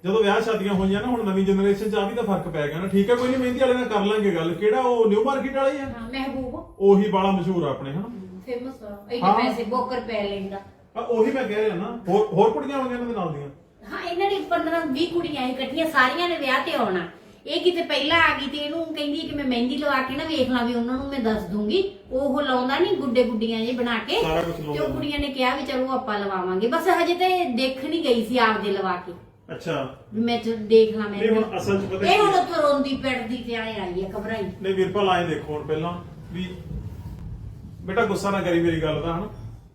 Speaker 3: ਜਦੋਂ ਵਿਆਹ ਸ਼ਾਦੀਆਂ ਹੋਈਆਂ ਨਾ ਹੁਣ ਨਵੀਂ ਜਨਰੇਸ਼ਨ ਚ ਆ ਵੀ ਤਾਂ ਫ਼ਰਕ ਪੈ ਗਿਆ ਨਾ। ਠੀਕ ਹੈ ਕੋਈ ਨਹੀਂ ਮਹਿੰਦੀ ਵਾਲੇ ਨਾਲ ਕਰ ਲਾਂਗੇ ਗੱਲ। ਕਿਹੜਾ ਉਹ ਨਿਊ ਮਾਰਕੀਟ ਵਾਲਾ ਹੀ ਆ
Speaker 2: ਹਾਂ ਮਹਿਬੂਬ।
Speaker 3: ਉਹੀ ਬਾਲਾ ਮਸ਼ਹੂਰ ਆ ਆਪਣੇ ਹਨਾ?
Speaker 2: ਫੇਮਸ ਆ। ਇਹ
Speaker 3: ਹਾਂ।
Speaker 2: ਪੈਸੇ ਬੋਕਰ ਪੈ ਲੈਂਦਾ।
Speaker 3: ਆ ਉਹੀ ਮੈਂ ਕਹਿ ਰਿਹਾ ਨਾ ਹੋਰ ਹੋਰ ਕੁੜੀਆਂ ਆਉਂਦੀਆਂ ਇਹਨਾਂ ਦੇ ਨਾਲ ਦੀਆਂ।
Speaker 2: ਹਾਂ ਇਹਨਾਂ ਦੀ 15 20 ਕੁੜੀਆਂ ਇਕੱਠੀਆਂ ਸਾਰੀਆਂ ਨੇ ਵਿਆਹ ਤੇ ਆਉਣਾ। ਇਹ ਕਿਤੇ ਪਹਿਲਾਂ ਆ ਗਈ ਤੇ ਇਹਨੂੰ ਕਹਿੰਦੀ ਕਿ ਮੈਂ ਮਹਿੰਦੀ ਲਵਾ ਕੇ ਨਾ ਵੇਖ ਲਾਂ ਵੀ ਉਹਨਾਂ ਨੂੰ ਮੈਂ ਦੱਸ ਦੂੰਗੀ। ਉਹ ਲਾਉਂਦਾ ਨਹੀਂ ਗੁੱਡੇ ਗੁੱਡੀਆਂ ਜੇ ਬਣਾ ਕੇ।
Speaker 7: ਸਾਰਾ ਕੁਛ
Speaker 2: ਤੇ
Speaker 7: ਲਾਉਂਦਾ
Speaker 2: ਉਹ ਕੁੜੀਆਂ ਨੇ ਕਿਹਾ ਵੀ ਚਲੋ ਆਪਾਂ ਲਵਾਵਾਂਗੇ। ਬਸ ਹਜੇ ਤੇ ਦੇਖ ਨਹੀਂ ਗਈ ਸੀ ਆਪਦੇ ਲਵਾ ਕੇ।
Speaker 7: ਅੱਛਾ।
Speaker 2: ਵੀ ਮੈਂ ਚਲ ਦੇਖ ਲਾਂ ਮੈਂ
Speaker 7: ਨਹੀਂ ਹੁਣ ਅਸਲ 'ਚ ਪਤਾ
Speaker 2: ਇਹ ਹੁਣ
Speaker 7: ਕੀ-
Speaker 2: ਉੱਥੋਂ ਰੋਂਦੀ ਪਿੱਟਦੀ ਤੇ ਆਏ ਆਈ ਹੈ ਘਬਰਾਈ।
Speaker 7: ਨਹੀਂ ਵੀਰਪਾਲ ਆਏ ਦੇਖੋ ਹੁਣ ਪਹਿਲਾਂ ਵੀ ਬੇਟਾ ਗੁੱਸਾ ਨਾ ਕਰੀ ਮੇਰੀ ਗੱਲ ਦਾ ਹਨਾ?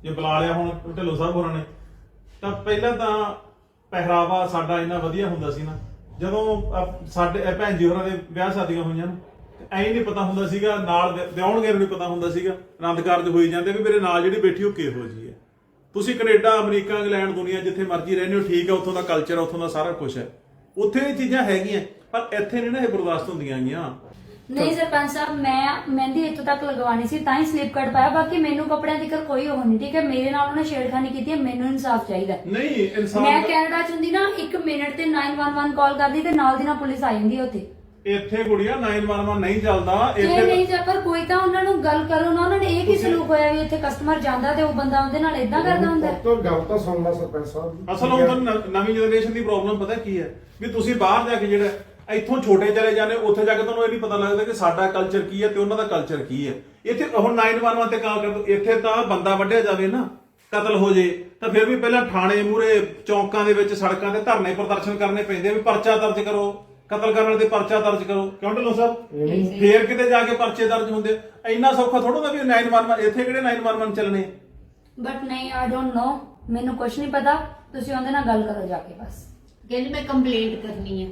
Speaker 7: ਜੇ ਬੁਲਾ ਲਿਆ ਹੁਣ ਢਿੱਲੋਂ ਸਾਹਿਬ ਹੋਰਾਂ ਨੇ, ਤਾਂ ਪਹਿਲਾਂ ਤਾਂ ਪਹਿਰਾਵਾ ਸਾਡਾ ਇੰਨਾ ਵਧੀਆ ਹੁੰਦਾ ਸੀ ਨਾ। ਜਦੋਂ ਆਹ ਸਾਡੇ ਇਹ ਭੈਣ ਜੀ ਹੋਰਾਂ ਦੇ ਵਿਆਹ ਸ਼ਾਦੀਆਂ ਹੋਈਆਂ ਨਾ ਐਂ ਨਹੀਂ ਪਤਾ ਹੁੰਦਾ ਸੀਗਾ, ਨਾਲ ਵਿ- ਵਿਆਹੁਣਗੇ ਨੂੰ ਨਹੀਂ ਪਤਾ ਹੁੰਦਾ ਸੀਗਾ, ਆਨੰਦ ਕਾਰਜ ਹੋਈ ਜਾਂਦੇ ਵੀ ਮੇਰੇ ਨਾਲ ਜਿਹੜੀ ਬੈਠੀ ਉਹ ਕਿਹੋ ਜੀ ਹੈ। ਤੁਸੀਂ ਕੈਨੇਡਾ, ਅਮਰੀਕਾ, ਇੰਗਲੈਂਡ, ਦੁਨੀਆ ਜਿੱਥੇ ਮਰਜ਼ੀ ਰਹਿੰਦੇ ਹੋ, ਠੀਕ ਹੈ, ਉੱਥੋਂ ਦਾ ਕਲਚਰ ਉੱਥੋਂ ਦਾ ਸਾਰਾ ਕੁਝ ਹੈ। ਉੱਥੇ ਇਹ ਚੀਜ਼ਾਂ ਹੈਗੀਆਂ, ਪਰ ਇੱਥੇ ਨਹੀਂ ਨਾ ਇਹ ਬਰਦਾਸ਼ਤ ਹੁੰਦੀਆਂ ਗੀਆਂ
Speaker 1: ਨਹੀਂ ਸਰਪੰਚ ਸਾਹਿਬ ਮੈਂ ਮਹਿੰਦੀ ਇੱਥੋਂ ਤੱਕ ਲਗਵਾਣੀ ਸੀ ਤਾਂ ਹੀ ਸਲਿੱਪ ਕੱਟ ਪਾਇਆ। ਬਾਕੀ ਮੈਨੂੰ ਕੱਪੜਿਆਂ ਦੀ ਕਰ ਕੋਈ ਉਹ ਨਹੀਂ ਠੀਕ ਹੈ? ਮੇਰੇ ਨਾਲ ਉਹਨੇ ਛੇੜਖਾਨੀ ਕੀਤੀ ਹੈ ਮੈਨੂੰ ਇਨਸਾਫ ਚਾਹੀਦਾ।
Speaker 7: ਨਹੀਂ ਇਨਸਾਨ
Speaker 1: ਮੈਂ ਕੈਨੇਡਾ ਚ ਹੁੰਦੀ ਨਾ 1 ਮਿੰਟ ਤੇ 911 ਕਾਲ ਕਰਦੀ ਤੇ ਨਾਲ ਦੀ ਨਾਲ ਪੁਲਿਸ ਆ ਜਾਂਦੀ ਉੱਥੇ।
Speaker 7: ਇੱਥੇ ਕੁੜੀਆਂ 911 ਨਹੀਂ ਚੱਲਦਾ
Speaker 1: ਜੇ
Speaker 7: ਇੱਥੇ
Speaker 1: ਨਹੀਂ ਜਾ ਪਰ ਕੋਈ ਤਾਂ ਉਹਨਾਂ ਨੂੰ ਗੱਲ ਕਰੋ ਨਾ ਉਹਨਾਂ ਨੇ ਇਹ ਕੀ ਸਲੂਕ ਹੋਇਆ ਵੀ ਇੱਥੇ ਕਸਟਮਰ ਜਾਂਦਾ ਤੇ ਉਹ ਬੰਦਾ ਉਹਦੇ ਨਾਲ ਇਦਾਂ ਕਰਦਾ ਹੁੰਦਾ ਹੈ?
Speaker 6: ਤੋਂ ਗੱਲ ਤਾਂ ਸੁਣ ਲੈ ਸਰਪੰਚ ਸਾਹਿਬ
Speaker 7: ਅਸਲ ਉਹ ਨਵੀਂ ਜਨਰੇਸ਼ਨ ਦੀ ਪ੍ਰੋਬਲਮ ਪਤਾ ਕੀ ਹੈ? ਵੀ ਤੁਸੀਂ ਬਾਹਰ ਜਾ ਕੇ ਜਿਹੜਾ ਇੱਥੋਂ ਛੋਟੇ ਚਲੇ ਜਾਂਦੇ ਉੱਥੇ ਜਾ ਕੇ ਤੁਹਾਨੂੰ ਇਹ ਨਹੀਂ ਪਤਾ ਲੱਗਦਾ ਕਿ ਸਾਡਾ ਕਲਚਰ ਕੀ ਹੈ ਤੇ ਉਹਨਾਂ ਦਾ ਕਲਚਰ ਕੀ ਹੈ। ਇੱਥੇ ਹੁਣ 911 ਤੇ ਕਾਲ ਕਰ ਦੋ ਇੱਥੇ ਤਾਂ ਬੰਦਾ ਵੱਢਿਆ ਜਾਵੇ ਨਾ ਕਤਲ ਹੋ ਜੇ ਤਾਂ ਫਿਰ ਵੀ ਪਹਿਲਾਂ ਥਾਣੇ ਮੂਰੇ ਚੌਂਕਾਂ ਦੇ ਵਿੱਚ ਸੜਕਾਂ ਤੇ ਧਰਨੇ ਪ੍ਰਦਰਸ਼ਨ ਕਰਨੇ ਪੈਂਦੇ ਆ ਵੀ ਪਰਚਾ ਦਰਜ ਕਰੋ ਕਤਲ ਕਰਨ ਵਾਲੇ ਤੇ ਪਰਚਾ ਦਰਜ ਕਰੋ। ਕਿਉਂ ਢਿੱਲੋਂ ਸਾਹਿਬ? ਫੇਰ ਕਿਤੇ ਜਾ ਕੇ ਪਰਚੇ ਦਰਜ ਹੁੰਦੇ। ਇੰਨਾ ਸੌਖਾ ਥੋੜਾ ਹੁੰਦਾ ਵੀ 911 ਇੱਥੇ ਕਿਹੜੇ 911 ਚੱਲਣੇ?
Speaker 1: ਬਟ ਨਹੀਂ ਆਈ ਡੋਨਟ ਨੋ ਮੈਨੂੰ ਕੁਝ ਨਹੀਂ ਪਤਾ। ਤੁਸੀਂ ਉਹਦੇ ਨਾਲ ਗੱਲ ਕਰੋ ਜਾ ਕੇ ਬਸ।
Speaker 2: ਕਹਿੰਦੀ ਮੈਂ ਕੰਪਲੇਂਟ ਕਰਨੀ ਹੈ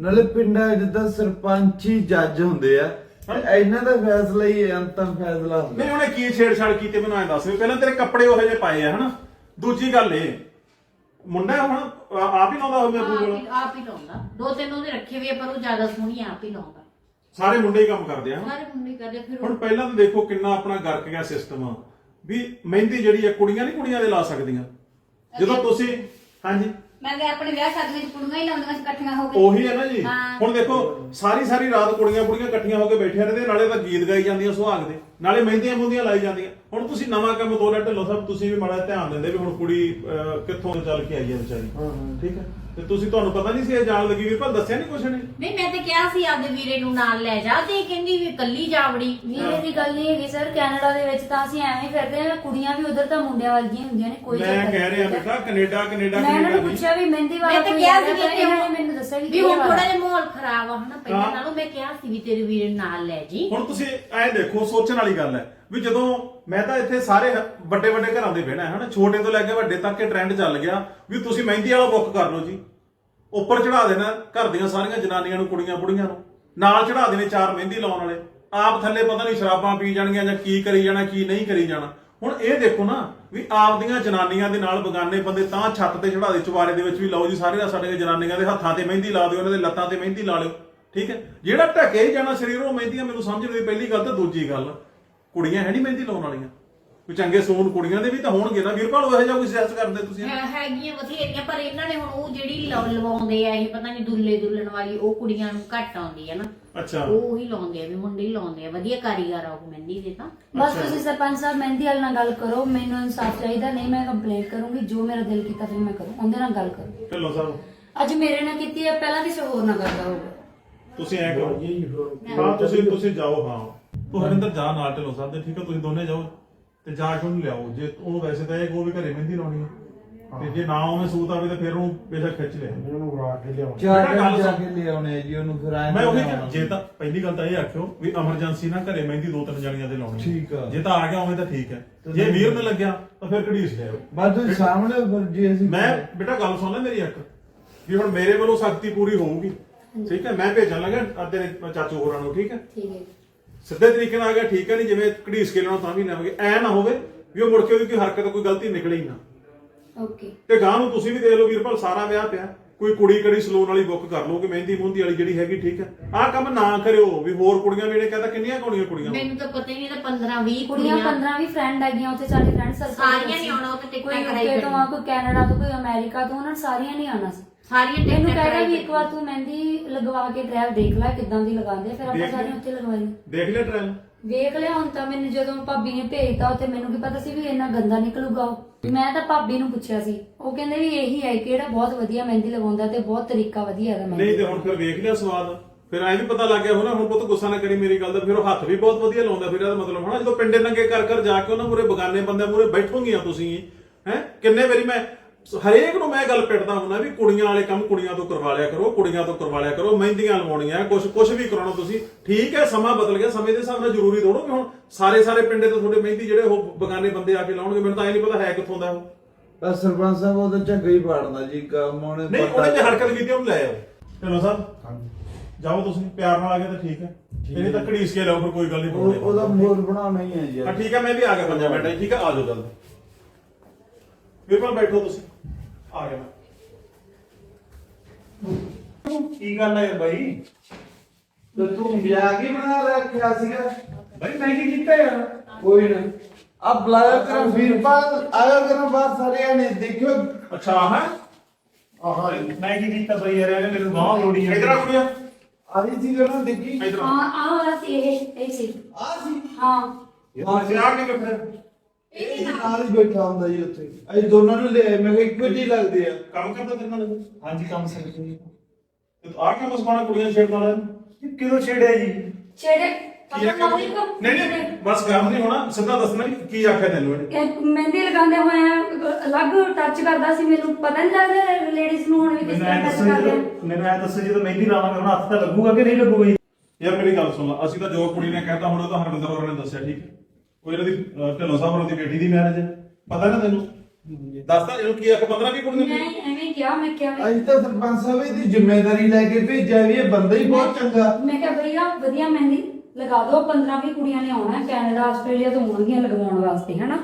Speaker 5: ਨਾਲੇ ਪਿੰਡਾਂ 'ਚ ਤਾਂ ਸਰਪੰਚ ਹੀ ਜੱਜ ਹੁੰਦੇ ਆ। ਤੇ ਇਹਨਾਂ ਦਾ ਫੈਸਲਾ ਹੀ ਅੰਤਮ ਫੈਸਲਾ ਹੁੰਦਾ।
Speaker 7: ਨਹੀਂ ਉਹਨੇ ਕੀ ਛੇੜਛਾੜ ਕੀਤੀ ਮੈਨੂੰ ਐ ਦੱਸ ਵੀ ਪਹਿਲਾਂ ਤੇਰੇ ਕੱਪੜੇ ਉਹੋ ਜਿਹੇ ਪਾਏ ਆ ਹਨਾ? ਦੂਜੀ ਗੱਲ ਇਹ ਮੁੰਡਾ ਹੁਣ ਆਪ ਹੀ ਲਾਉਂਦਾ ਹੋਵੇ
Speaker 2: ਆਪ ਹੀ ਆਪ ਹੀ ਲਾਉਂਦਾ। ਦੋ ਤਿੰਨ ਉਹਦੇ ਰੱਖੇ ਹੋਏ ਆ, ਪਰ ਉਹ ਜ਼ਿਆਦਾ ਸੋਹਣੀ ਆਪ ਹੀ ਲਾਉਂਦਾ।
Speaker 7: ਸਾਰੇ ਮੁੰਡੇ ਹੀ ਕੰਮ ਕਰਦੇ ਆ ਹਨਾ?
Speaker 2: ਸਾਰੇ ਮੁੰਡੇ ਕਰਦੇ ਫਿਰ
Speaker 7: ਹੁਣ
Speaker 2: ਉਹ-
Speaker 7: ਪਹਿਲਾਂ ਤਾਂ ਦੇਖੋ ਕਿੰਨਾ ਆਪਣਾ ਗਰਕ ਗਿਆ ਸਿਸਟਮ ਆ ਵੀ ਮਹਿੰਦੀ ਜਿਹੜੀ ਆ ਕੁੜੀਆਂ ਨਹੀਂ ਕੁੜੀਆਂ ਦੇ ਲਾ ਸਕਦੀਆਂ। ਜਦੋਂ ਤੁਸੀਂ ਹਾਂਜੀ।
Speaker 4: ਮੈਂ ਤੇ ਆਪਣੇ ਵਿਆਹ ਸ਼ਾਦੀਆਂ 'ਚ ਕੁੜੀਆਂ ਹੀ ਲਾਉਂਦੀਆਂ ਸੀ ਇਕੱਠੀਆਂ ਹੋ ਕੇ।
Speaker 7: ਉਹੀ ਹੈ ਨਾ ਜੀ।
Speaker 4: ਹਾਂ।
Speaker 7: ਹੁਣ ਦੇਖੋ ਸਾਰੀ ਸਾਰੀ ਰਾਤ ਕੁੜੀਆਂ ਕੁੜੀਆਂ ਇਕੱਠੀਆਂ ਹੋ ਕੇ ਬੈਠੀਆਂ ਰਹਿੰਦੇ ਨਾਲੇ ਤਾਂ ਗੀਤ ਗਾਈ ਜਾਂਦੀਆਂ ਸੁਹਾਗ ਦੇ। ਨਾਲੇ ਮਹਿੰਦੀਆਂ ਮੁੰਦੀਆਂ ਲਾਈ ਜਾਂਦੀਆਂ। ਹੁਣ ਤੁਸੀਂ ਨਵਾਂ ਕੰਮ ਤੋਰਿਆ ਢਿੱਲੋਂ ਸਾਹਿਬ ਤੁਸੀਂ ਵੀ ਮਾੜਾ ਜਿਹਾ ਧਿਆਨ ਦਿੰਦੇ ਵੀ ਹੁਣ ਕੁੜੀ ਅਹ, ਕਿੱਥੋਂ ਚੱਲ ਕੇ ਆਈ ਹੈ ਵਿਚਾਰੀ। ਠੀਕ ਹੈ? ਤੇ ਤੁਸੀਂ ਤੁਹਾਨੂੰ ਪਤਾ ਨਹੀਂ ਸੀ ਇਹ ਜਾਣ ਲੱਗੀ ਵੀ ਪਰ ਦੱਸਿਆ ਨਹੀਂ ਕੁਛ ਨੇ
Speaker 2: ਨਹੀਂ ਮੈਂ ਤੇ ਕਿਹਾ ਸੀ ਆਪਦੇ ਵੀਰੇ ਨੂੰ ਨਾਲ ਲੈ ਜਾ ਤੇ ਇਹ ਕਹਿੰਦੀ ਵੀ ਕੱਲੀ ਜਾਵੜੀ।
Speaker 1: ਵੀਰੇ ਦੀ ਗੱਲ ਨਹੀਂ ਹੈਗੀ ਸਰ ਕੈਨੇਡਾ ਦੇ ਵਿੱਚ ਤਾਂ ਅਸੀਂ ਐਵੇਂ ਹੀ ਫਿਰਦੇ ਆ ਕੁੜੀਆਂ ਵੀ ਉਧਰ ਤਾਂ ਮੁੰਡਿਆਂ ਵਰਗੀਆਂ ਹੁੰਦੀਆਂ ਨੇ ਕੋਈ
Speaker 7: ਮੈਂ
Speaker 1: ਚੱਕਰ
Speaker 7: ਕਹਿ ਰਿਹਾ
Speaker 1: ਨਹੀਂ।
Speaker 7: ਬੇਟਾ ਕੈਨੇਡਾ ਕੈਨੇਡਾ
Speaker 1: ਮੈਂ ਇਹਨਾਂ
Speaker 7: ਕੈਨੇਡਾ
Speaker 1: ਨੂੰ
Speaker 7: ਨਹੀਂ
Speaker 1: ਪੁੱਛਿਆ ਵੀ ਮਹਿੰਦੀ ਵਾਲਾ
Speaker 2: ਮੈਂ ਤਾਂ
Speaker 1: ਕੋਈ
Speaker 2: ਕਿਹਾ ਸੀ
Speaker 1: ਗਿਆ
Speaker 2: ਕਿ
Speaker 1: ਤਾਂ ਇਹਨਾਂ ਨੇ ਮੈਨੂੰ ਦੱਸਿਆ ਵੀ
Speaker 2: ਵੀ ਹੁਣ ਥੋੜਾ ਜਿਹਾ ਮਾਹੌਲ ਖਰਾਬ ਆ ਹਨਾ ਪਹਿਲਾਂ
Speaker 7: ਹਾਂ।
Speaker 2: ਨਾਲੋਂ ਮੈਂ ਕਿਹਾ ਸੀ ਵੀ ਤੇਰੇ ਵੀਰੇ ਨੂੰ ਨਾਲ ਲੈ ਜੀ।
Speaker 7: ਹੁਣ ਤੁਸੀਂ ਐ ਦੇਖੋ ਸੋਚਣ ਵਾਲੀ ਗੱਲ ਹੈ ਵੀ ਜਦੋਂ ਮੈਂ ਤਾਂ ਇੱਥੇ ਸਾਰੇ ਵੱਡੇ ਵੱਡੇ ਘਰਾਂ ਦੇ ਬਹਿਣਾ ਹੈ, ਹਨਾ? ਛੋਟੇ ਤੋਂ ਲੈ ਕੇ ਵੱਡੇ ਤੱਕ ਇਹ ਟ੍ਰੈਂਡ ਚੱਲ ਗਿਆ ਵੀ ਤੁਸੀਂ ਮਹਿੰਦੀ ਵਾਲਾ ਬੁੱਕ ਕਰ ਲਓ ਜੀ। ਉੱਪਰ ਚੜਾ ਦੇਣਾ ਘਰ ਦੀਆਂ ਸਾਰੀਆਂ ਜਨਾਨੀਆਂ ਨੂੰ, ਕੁੜੀਆਂ ਬੁੜੀਆਂ ਨੂੰ। ਨਾਲ ਚੜਾ ਦੇਣੇ ਚਾਰ ਮਹਿੰਦੀ ਲਾਉਣ ਵਾਲੇ। ਆਪ ਥੱਲੇ ਪਤਾ ਨਹੀਂ ਸ਼ਰਾਬਾਂ ਪੀ ਜਾਣਗੀਆਂ ਜਾਂ ਕੀ ਕਰੀ ਜਾਣਾ, ਕੀ ਨਹੀਂ ਕਰੀ ਜਾਣਾ। ਹੁਣ ਇਹ ਦੇਖੋ ਨਾ ਵੀ ਆਪਦੀਆਂ ਜਨਾਨੀਆਂ ਦੇ ਨਾਲ ਬਗਾਨੇ ਬੰਦੇ ਤਾਂ ਛੱਤ ਤੇ ਚੜਾ ਦੇ, ਚੁਬਾਰੇ ਦੇ ਵਿੱਚ ਵੀ ਲਾਓ ਜੀ ਸਾਰੇ ਸਾਡੇ ਜਨਾਨੀਆਂ ਦੇ ਹੱਥਾਂ ਤੇ ਮਹਿੰਦੀ ਲਾ ਦਿਓ, ਉਹਨਾਂ ਦੇ ਲੱਤਾਂ ਤੇ ਮਹਿੰਦੀ ਲਾ ਲਿਓ। ਠੀਕ ਹੈ? ਜਿਹੜਾ ਢਕੇ ਹੀ ਜਾਣਾ ਸਰੀਰ, ਉਹ ਮਹਿੰਦੀਆਂ ਮੈਨੂੰ ਸਮਝ ਨਹੀਂ ਪਹਿਲੀ ਗੱਲ ਤੇ ਦੂਜੀ ਗੱਲ ਕੁੜੀਆਂ ਹੈ ਨਹੀਂ ਮਹਿੰਦੀ ਲਾਉਣ ਵਾਲੀਆਂ। ਕੋਈ ਚੰਗੇ ਸੂਨ ਕੁੜੀਆਂ ਦੇ ਵੀ ਤਾਂ ਹੋਣਗੇ ਨਾ। ਵੀਰਪਾਲ ਉਹ ਇਹੋ ਜਿਹਾ ਕੋਈ ਸਿਆਸਤ ਕਰਦੇ ਤੁਸੀਂ?
Speaker 2: ਹੈ- ਹੈਗੀਆਂ ਬਥੇਰੀਆਂ ਪਰ ਇਹਨਾਂ ਨੇ ਹੁਣ ਉਹ ਜਿਹੜੀ ਲਵ- ਲਵਾਉਂਦੇ ਆ ਇਹ ਪਤਾ ਨਹੀਂ ਦੁੱਲੇ ਦੁੱਲਣ ਵਾਲੀ ਉਹ ਕੁੜੀਆਂ ਨੂੰ ਘੱਟ ਆਉਂਦੀ ਹੈ ਨਾ।
Speaker 7: ਅੱਛਾ।
Speaker 2: ਉਹ ਹੀ ਲਾਉਂਦੇ ਆ ਵੀ ਮੁੰਡੇ ਹੀ ਲਾਉਂਦੇ ਆ। ਵਧੀਆ ਕਾਰੀਗਰ ਆ ਉਹ ਮਹਿੰਦੀ ਦੇ ਤਾਂ।
Speaker 1: ਬਸ ਤੁਸੀਂ ਸਰਪੰਚ ਸਾਹਿਬ ਮਹਿੰਦੀ ਵਾਲੇ ਨਾਲ ਗੱਲ ਕਰੋ। ਮੈਨੂੰ ਇਨਸਾਫ ਚਾਹੀਦਾ ਨਹੀਂ ਮੈਂ ਕੰਪਲੇਂਟ ਕਰੂੰਗੀ। ਜੋ ਮੇਰਾ ਦਿਲ ਕੀਤਾ ਫਿਰ ਮੈਂ ਕਰੂੰ। ਉਹਦੇ ਨਾਲ ਗੱਲ ਕਰੋ।
Speaker 7: ਢਿੱਲੋਂ ਸਾਹਿਬ।
Speaker 1: ਅੱਜ ਮੇਰੇ ਨਾਲ ਕੀਤੀ ਹੈ ਪਹਿਲਾਂ ਕਿਸੇ ਹੋਰ ਨਾਲ ਕਰਦਾ ਹੋਊਗਾ
Speaker 7: ਤੁਸੀਂ ਐ ਕਰੋ।
Speaker 6: ਜੀ ਫਿਰ
Speaker 7: ਹਾਂ ਤੁਸੀਂ ਤੁਸੀਂ ਜਾਓ ਹਾਂ। ਤੂੰ ਹਰਿੰਦਰ ਜਾ ਨਾਲ ਢਿੱਲੋਂ ਸਾਹਿਬ ਦੇ ਠੀਕ ਹੈ ਤੁਸੀਂ ਦੋਨੇ ਜਾਓ ਤੇ ਜਾ ਕੇ ਉਹਨੂੰ ਲਿਆਓ। ਜੇ ਉਹਨੂੰ ਵੈਸੇ ਤਾਂ ਇਹ ਕੋ ਵੀ ਘਰੇ ਮਹਿੰਦੀ ਲਾਉਣੀ ਹੈ। ਤੇ ਜੇ ਨਾ ਉਹਨੇ ਸੂਤ ਆਵੇ ਤਾਂ ਫਿਰ ਉਹਨੂੰ ਬੇਸ਼ੱਕ ਖਿੱਚ ਲਿਆ।
Speaker 6: ਇਹਨੂੰ ਉਰਾ ਕੇ ਲਿਆਉਣਾ।
Speaker 5: ਚਾਰ ਦਿਨ ਜਾ। ਕੇ ਲਿਆਉਣੇ ਜੀ ਉਹਨੂੰ ਫਿਰ ਆਏ
Speaker 7: ਮੈਂ ਉਹੀ ਕਿਹਾ, ਜੇ ਤਾਂ ਪਹਿਲੀ ਗੱਲ ਤਾਂ ਇਹ ਆਖਿਓ ਵੀ ਐਮਰਜੈਂਸੀ ਨਾ ਘਰੇ ਮਹਿੰਦੀ ਦੋ ਤਿੰਨ ਜਣੀਆਂ ਦੇ ਲਾਉਣੀ ਹੈ।
Speaker 5: ਠੀਕ ਆ।
Speaker 7: ਜੇ ਤਾਂ ਆ ਗਿਆ ਉਵੇਂ ਤਾਂ ਠੀਕ ਹੈ। ਜੇ ਵੀਰ ਨੇ ਲੱਗਿਆ ਤਾਂ ਫਿਰ ਘੜੀਸ ਲਿਆਓ
Speaker 5: ਬਾਅਦ ਤੁਸੀਂ ਸਾਹਮਣੇ ਫਿਰ ਜੀ ਅਸੀਂ
Speaker 7: ਮੈਂ ਬੇਟਾ ਗੱਲ ਸੁਣ ਲੈ ਮੇਰੀ ਇੱਕ। ਵੀ ਹੁਣ ਮੇਰੇ ਵੱਲੋਂ ਸਖਤੀ ਪੂਰੀ ਹੋਊਗੀ। ਠੀਕ ਹੈ ਮੈਂ ਭੇਜਣ ਲੱਗਾ ਤੇਰੇ ਚਾਚੂ ਹੋਰਾਂ ਨੂੰ ਠੀਕ ਹੈ?
Speaker 1: ਠੀਕ ਹੈ।
Speaker 7: ਸਿੱਧੇ ਤਰੀਕੇ ਨਾਲ ਆ ਗਿਆ ਠੀਕ ਹੈ ਨਹੀਂ ਜਿਵੇਂ ਘੜੀਸ ਕੇ ਲੈਣਾ ਤਾਂ ਵੀ ਨਾ ਹੋਵੇ ਐ ਨਾ ਹੋਵੇ ਵੀ ਉਹ ਮੁੜ ਕੇ ਉਹਦੀ ਕੋਈ ਹਰਕਤ ਕੋਈ ਗਲਤੀ ਨਿਕਲੇ ਹੀ ਨਾ।
Speaker 1: ਓਕੇ
Speaker 7: ਤੇ ਗਾਂ ਨੂੰ ਤੁਸੀਂ ਵੀ ਦੇਖ ਲਓ ਵੀਰਪਾਲ ਸਾਰਾ ਵਿਆਹ ਪਿਆ। ਕੋਈ ਕੁੜੀ ਕੜੀ ਸਲੂਨ ਵਾਲੀ ਬੁੱਕ ਕਰ ਲਓ ਕਿ ਮਹਿੰਦੀ ਮੁੰਦੀ ਵਾਲੀ ਜਿਹੜੀ ਹੈਗੀ ਠੀਕ ਹੈ। ਆਹ ਕੰਮ ਨਾ ਕਰਿਓ ਵੀ ਹੋਰ ਕੁੜੀਆਂ ਵੀ ਇਹਨੇ ਕਹਿੰਦਾ ਕਿੰਨੀਆਂ ਕੁੜੀਆਂ ਕੁੜੀਆਂ?
Speaker 2: ਮੈਨੂੰ ਤਾਂ ਪਤਾ ਹੀ ਨਹੀਂ ਤਾਂ 15 20
Speaker 1: ਕੁੜੀਆਂ 15 ਵੀ ਫਰੈਂਡ ਹੈਗੀਆਂ ਉੱਥੇ ਸਾਡੇ ਫਰੈਂਡ ਸਰਕਲ
Speaker 2: ਸਾਰੀਆਂ ਨਹੀਂ ਆਉਣਾ, ਉੱਥੇ ਟਿਕਟਾਂ
Speaker 1: ਕੋਈ
Speaker 2: ਕਰਾਈ
Speaker 1: UK ਤੋਂ ਆ। ਕੋਈ ਕੈਨੇਡਾ ਤੋਂ ਕੋਈ ਅਮਰੀਕਾ ਤੋਂ ਉਹਨਾਂ ਨੇ ਸਾਰੀਆਂ ਨਹੀਂ ਆਉਣਾ ਸੀ।
Speaker 2: ਸਾਰੀਆਂ
Speaker 1: ਮੈਨੂੰ
Speaker 2: ਟਿਕਟਾਂ
Speaker 1: ਕਹਿੰਦਾ ਵੀ
Speaker 2: ਕਰਾਈ
Speaker 1: ਇੱਕ ਵਾਰ ਤੂੰ ਮਹਿੰਦੀ ਲਗਵਾ ਕੇ ਟ੍ਰਾਇਲ ਦੇਖ ਲੈ ਕਿਦਾਂ ਦੀ ਲਗਾਉਂਦੇ ਆ, ਫਿਰ ਆਪਾਂ
Speaker 7: ਦੇਖ
Speaker 1: ਸਾਰੀਆਂ। ਉੱਥੇ ਲਗਵਾਈ
Speaker 7: ਦੇਖ ਲਿਆ ਟ੍ਰਾਇਲ
Speaker 1: ਵੇਖ ਲਿਆ ਹੁਣ ਤਾਂ ਮੈਨੂੰ ਜਦੋਂ ਭਾਬੀ ਨੇ ਭੇਜਤਾ ਉੱਥੇ ਮੈਨੂੰ ਕੀ ਪਤਾ ਸੀ ਵੀ ਇੰਨਾ ਗੰਦਾ ਨਿਕਲੂਗਾ ਉਹ। ਮੈਂ ਤਾਂ ਭਾਬੀ ਨੂੰ ਪੁੱਛਿਆ ਸੀ। ਉਹ ਕਹਿੰਦੇ ਵੀ ਇਹੀ ਹੈ ਕਿਹੜਾ ਬਹੁਤ ਵਧੀਆ ਮਹਿੰਦੀ ਲਗਾਉਂਦਾ ਤੇ ਬਹੁਤ ਤਰੀਕਾ ਵਧੀਆ ਹੈਗਾ
Speaker 7: ਨਹੀਂ
Speaker 1: ਮਹਿੰਦੀ
Speaker 7: ਤੇ ਹੁਣ ਫਿਰ ਵੇਖ ਲਿਆ ਸਵਾਦ। ਫਿਰ ਐਂ ਵੀ ਪਤਾ ਲੱਗ ਗਿਆ ਹੋਣਾ ਹੁਣ ਪੁੱਤ ਗੁੱਸਾ ਨਾ ਕਰੀ ਮੇਰੀ ਗੱਲ ਦਾ ਫਿਰ ਉਹ ਹੱਥ ਵੀ ਬਹੁਤ ਵਧੀਆ ਲਾਉਂਦਾ ਫਿਰ ਇਹਦਾ ਮਤਲਬ ਹੋਣਾ ਜਦੋਂ ਪਿੰਡੇ ਨੰਗੇ ਕਰ ਕਰ ਜਾ ਕੇ ਉਹਨਾਂ ਮੂਰੇ ਬਗਾਨੇ ਬੰਦਿਆਂ ਮੂਰੇ ਬੈਠੋਗੀਆਂ ਤੁਸੀਂ ਹੈ? ਕਿੰਨੇ ਵਾਰੀ ਮੈਂ ਹਰੇਕ ਨੂੰ ਮੈਂ ਗੱਲ ਪਿੱਟਦਾ ਹੁੰਦਾ ਵੀ ਕੁੜੀਆਂ ਵਾਲੇ ਕੰਮ ਕੁੜੀਆਂ ਤੋਂ ਕਰਵਾ ਲਿਆ ਕਰੋ ਕੁੜੀਆਂ ਤੋਂ ਕਰਵਾ ਲਿਆ ਕਰੋ ਮਹਿੰਦੀਆਂ ਲਵਾਉਣੀਆਂ ਕੁਝ ਕੁਝ ਵੀ ਕਰਾਉਣਾ ਤੁਸੀਂ। ਠੀਕ ਹੈ ਸਮਾਂ ਬਦਲ ਗਿਆ ਸਮੇਂ ਦੇ ਹਿਸਾਬ ਨਾਲ ਜ਼ਰੂਰੀ ਥੋੜੋ ਕਿ ਹੁਣ ਸਾਰੇ ਸਾਰੇ ਪਿੰਡੇ ਤੋਂ ਤੁਹਾਡੇ ਮਹਿੰਦੀ ਜਿਹੜੇ ਉਹ ਬਗਾਨੇ ਬੰਦੇ ਆ ਕੇ ਲਾਉਣਗੇ ਮੈਨੂੰ ਤਾਂ ਇਹ ਨਹੀਂ ਪਤਾ ਹੈ ਕਿੱਥੋਂ ਦਾ ਉਹ।
Speaker 5: ਪਰ ਸਰਪੰਚ ਸਾਹਿਬ ਉਹ ਤਾਂ ਝੱਗਾ ਹੀ ਪਾੜਦਾ ਜੀ ਕੰਮ ਉਹਨੇ
Speaker 7: ਨਹੀਂ ਉਹਨੇ ਜੇ ਹਰਕਤ ਕੀਤੀ ਉਹਨੂੰ ਲੈ ਆਓ। ਚਲੋ ਸਾਹਿਬ ਜਾਓ ਤੁਸੀਂ ਪਿਆਰ ਨਾਲ ਆ ਗਏ ਤਾਂ ਠੀਕ ਹੈ। ਇਹਨੇ ਤਾਂ ਘੜੀਸ ਕੇ ਲਾਓ ਫਿਰ ਕੋਈ ਗੱਲ ਨਹੀਂ
Speaker 5: ਉਹ- ਉਹਦਾ ਮੋਰ ਬਣਾਉਣਾ ਹੀ ਹੈ ਜੀ।
Speaker 7: ਹਾਂ ਠੀਕ ਹੈ ਮੈਂ ਵੀ ਆ ਗਿਆ ਪੰਜਾਂ ਮਿੰਟਾਂ 'ਚ, ਠੀਕ ਹੈ ਆ ਜਾਓ ਜਲਦੀ। ਬਿਲਕੁਲ ਬੈਠੋ ਤੁਸੀਂ। ਆ ਮੈਂ।
Speaker 3: ਕੀ ਗੱਲ ਹੈ ਬਾਈ?
Speaker 5: ਤੇ ਤੂੰ ਵਿਆਹ ਕੀ ਬਣਾ ਰੱਖਿਆ ਸੀਗਾ?
Speaker 3: ਬਾਈ ਮੈਂ ਕੀ ਕੀਤਾ ਯਾਰ?
Speaker 5: ਕੋਈ ਨਾ। ਅਬ ਬੁਲਾਇਆ ਕਰ ਵੀਰਪਾਲ ਆਇਆ ਕਰ ਬਾਹਰ ਸਾਰੇ ਨੇ ਦੇਖਿਓ।
Speaker 7: ਅੱਛਾ ਹੈ।
Speaker 3: ਆਹ। ਮੈਂ ਕੀ ਕੀਤਾ ਬਾਈ ਯਾਰ ਇਹਨੇ ਮੈਨੂੰ ਬਾਹ ਲੋੜੀ ਹੈ
Speaker 7: ਇਧਰ ਆ ਕੁੜੀਆਂ।
Speaker 5: ਆਹੀ ਸੀ ਨਾ ਦੇਖੀ।
Speaker 7: ਇਧਰ ਆ।
Speaker 1: ਹਾਂ ਆਹ ਵਾਲਾ ਸੀ ਇਹ ਇਹ ਸੀ।
Speaker 5: ਆ ਸੀ?
Speaker 1: ਹਾਂ।
Speaker 7: ਹਾਂ ਜੀ ਆ ਕੇ ਫਿਰ
Speaker 5: ਇਹ ਨਾਲ ਹੀ ਬੈਠਾ ਹੁੰਦਾ ਜੀ ਉੱਥੇ। ਅਸੀਂ ਦੋਨਾਂ ਨੂੰ ਮੈਂ ਕਿਹਾ ਇੱਕੋ ਜਿਹੀ ਲੱਗਦੇ ਆ।
Speaker 7: ਕੰਮ ਕਰਦਾ ਤੇਰੇ ਨਾਲ ਇਹ?
Speaker 3: ਹਾਂਜੀ ਕੰਮ
Speaker 7: ਤੇ ਆ ਕੇ ਕੁੜੀਆਂ
Speaker 3: ਕਿਦੋਂ ਛੇੜਿਆ ਜੀ?
Speaker 1: ਛੇੜੇ?
Speaker 7: ਕੀ ਆਖਿਆ? ਨਹੀਂ ਨਹੀਂ ਬਸ ਕੰਮ ਨਹੀਂ ਹੋਣਾ ਸਿੱਧਾ ਦੱਸਣਾ ਵੀ ਕੀ ਆਖਿਆ ਤੈਨੂੰ ਇਹਨੇ।
Speaker 1: ਇਹ ਮਹਿੰਦੀ ਲਗਾਉਂਦੇ ਹੋਏ ਅਲੱਗ ਟੱਚ ਕਰਦਾ ਸੀ ਮੈਨੂੰ ਪਤਾ ਨਹੀਂ ਲੱਗਦਾ ਲੇਡੀਜ਼ ਨੂੰ ਹੁਣ ਵੀ ਕਿਸ
Speaker 3: ਮੈਨੂੰ ਐ
Speaker 1: ਤਰ੍ਹਾਂ ਟੱਚ
Speaker 3: ਦੱਸੋ
Speaker 1: ਕਰਦੇ ਆ
Speaker 3: ਜਦੋਂ ਮੈਨੂੰ ਐ ਦੱਸੋ ਜਦੋਂ ਮਹਿੰਦੀ ਲਾਵਾਂਗੇ ਹੁਣ ਹੱਥ ਤਾਂ ਲੱਗੂਗਾ ਕਿ ਨਹੀਂ ਲੱਗੂਗਾ ਜੀ?
Speaker 7: ਯਾਰ ਮੇਰੀ ਗੱਲ ਸੁਣ ਲਾ ਅਸੀਂ ਤਾਂ ਜੋ ਕੁੜੀ ਨੇ ਕਹਿਤਾ ਹੁਣ ਉਹ ਤਾਂ ਹਰਵਿੰਦਰ ਹੋਰਾਂ ਨੇ ਦੱਸਿਆ ਠੀਕ ਹੈ? ਕੋਈ ਇਹਨਾਂ ਦੀ ਅਹ, ਢਿੱਲੋਂ ਸਾਹਿਬ ਹੋਰਾਂ ਦੀ ਬੇਟੀ ਦੀ ਮੈਰਿਜ ਹੈ? ਪਤਾ ਨਾ ਤੈਨੂੰ? ਦੱਸਦਾ ਇਹਨੂੰ ਕੀ ਆਖ 15 ਕੀ ਕੁੜੀ
Speaker 1: ਮੈਂ
Speaker 7: ਨੇ
Speaker 1: ਐਵੇਂ ਕਿਹਾ ਮੈਂ ਕਿਹਾ ਵੀ-
Speaker 5: ਅਸੀਂ ਤਾਂ ਸਰਪੰਚ ਸਾਹਿਬ ਇਹਦੀ ਜ਼ਿੰਮੇਵਾਰੀ ਲੈ ਕੇ ਭੇਜਿਆ ਵੀ ਇਹ ਬੰਦਾ ਹੀ ਬਹੁਤ ਚੰਗਾ।
Speaker 1: ਮੈਂ ਕਿਹਾ ਭਈਆ ਵਧੀਆ ਮਹਿੰਦੀ ਲਗਾ ਦਿਓ 15 20 ਕੁੜੀਆਂ ਨੇ ਆਉਣਾ ਹੈ ਕੈਨੇਡਾ ਆਸਟ੍ਰੇਲੀਆ ਤੋਂ ਆਉਣਗੀਆਂ ਲਗਵਾਉਣ ਵਾਸਤੇ ਹਨਾ?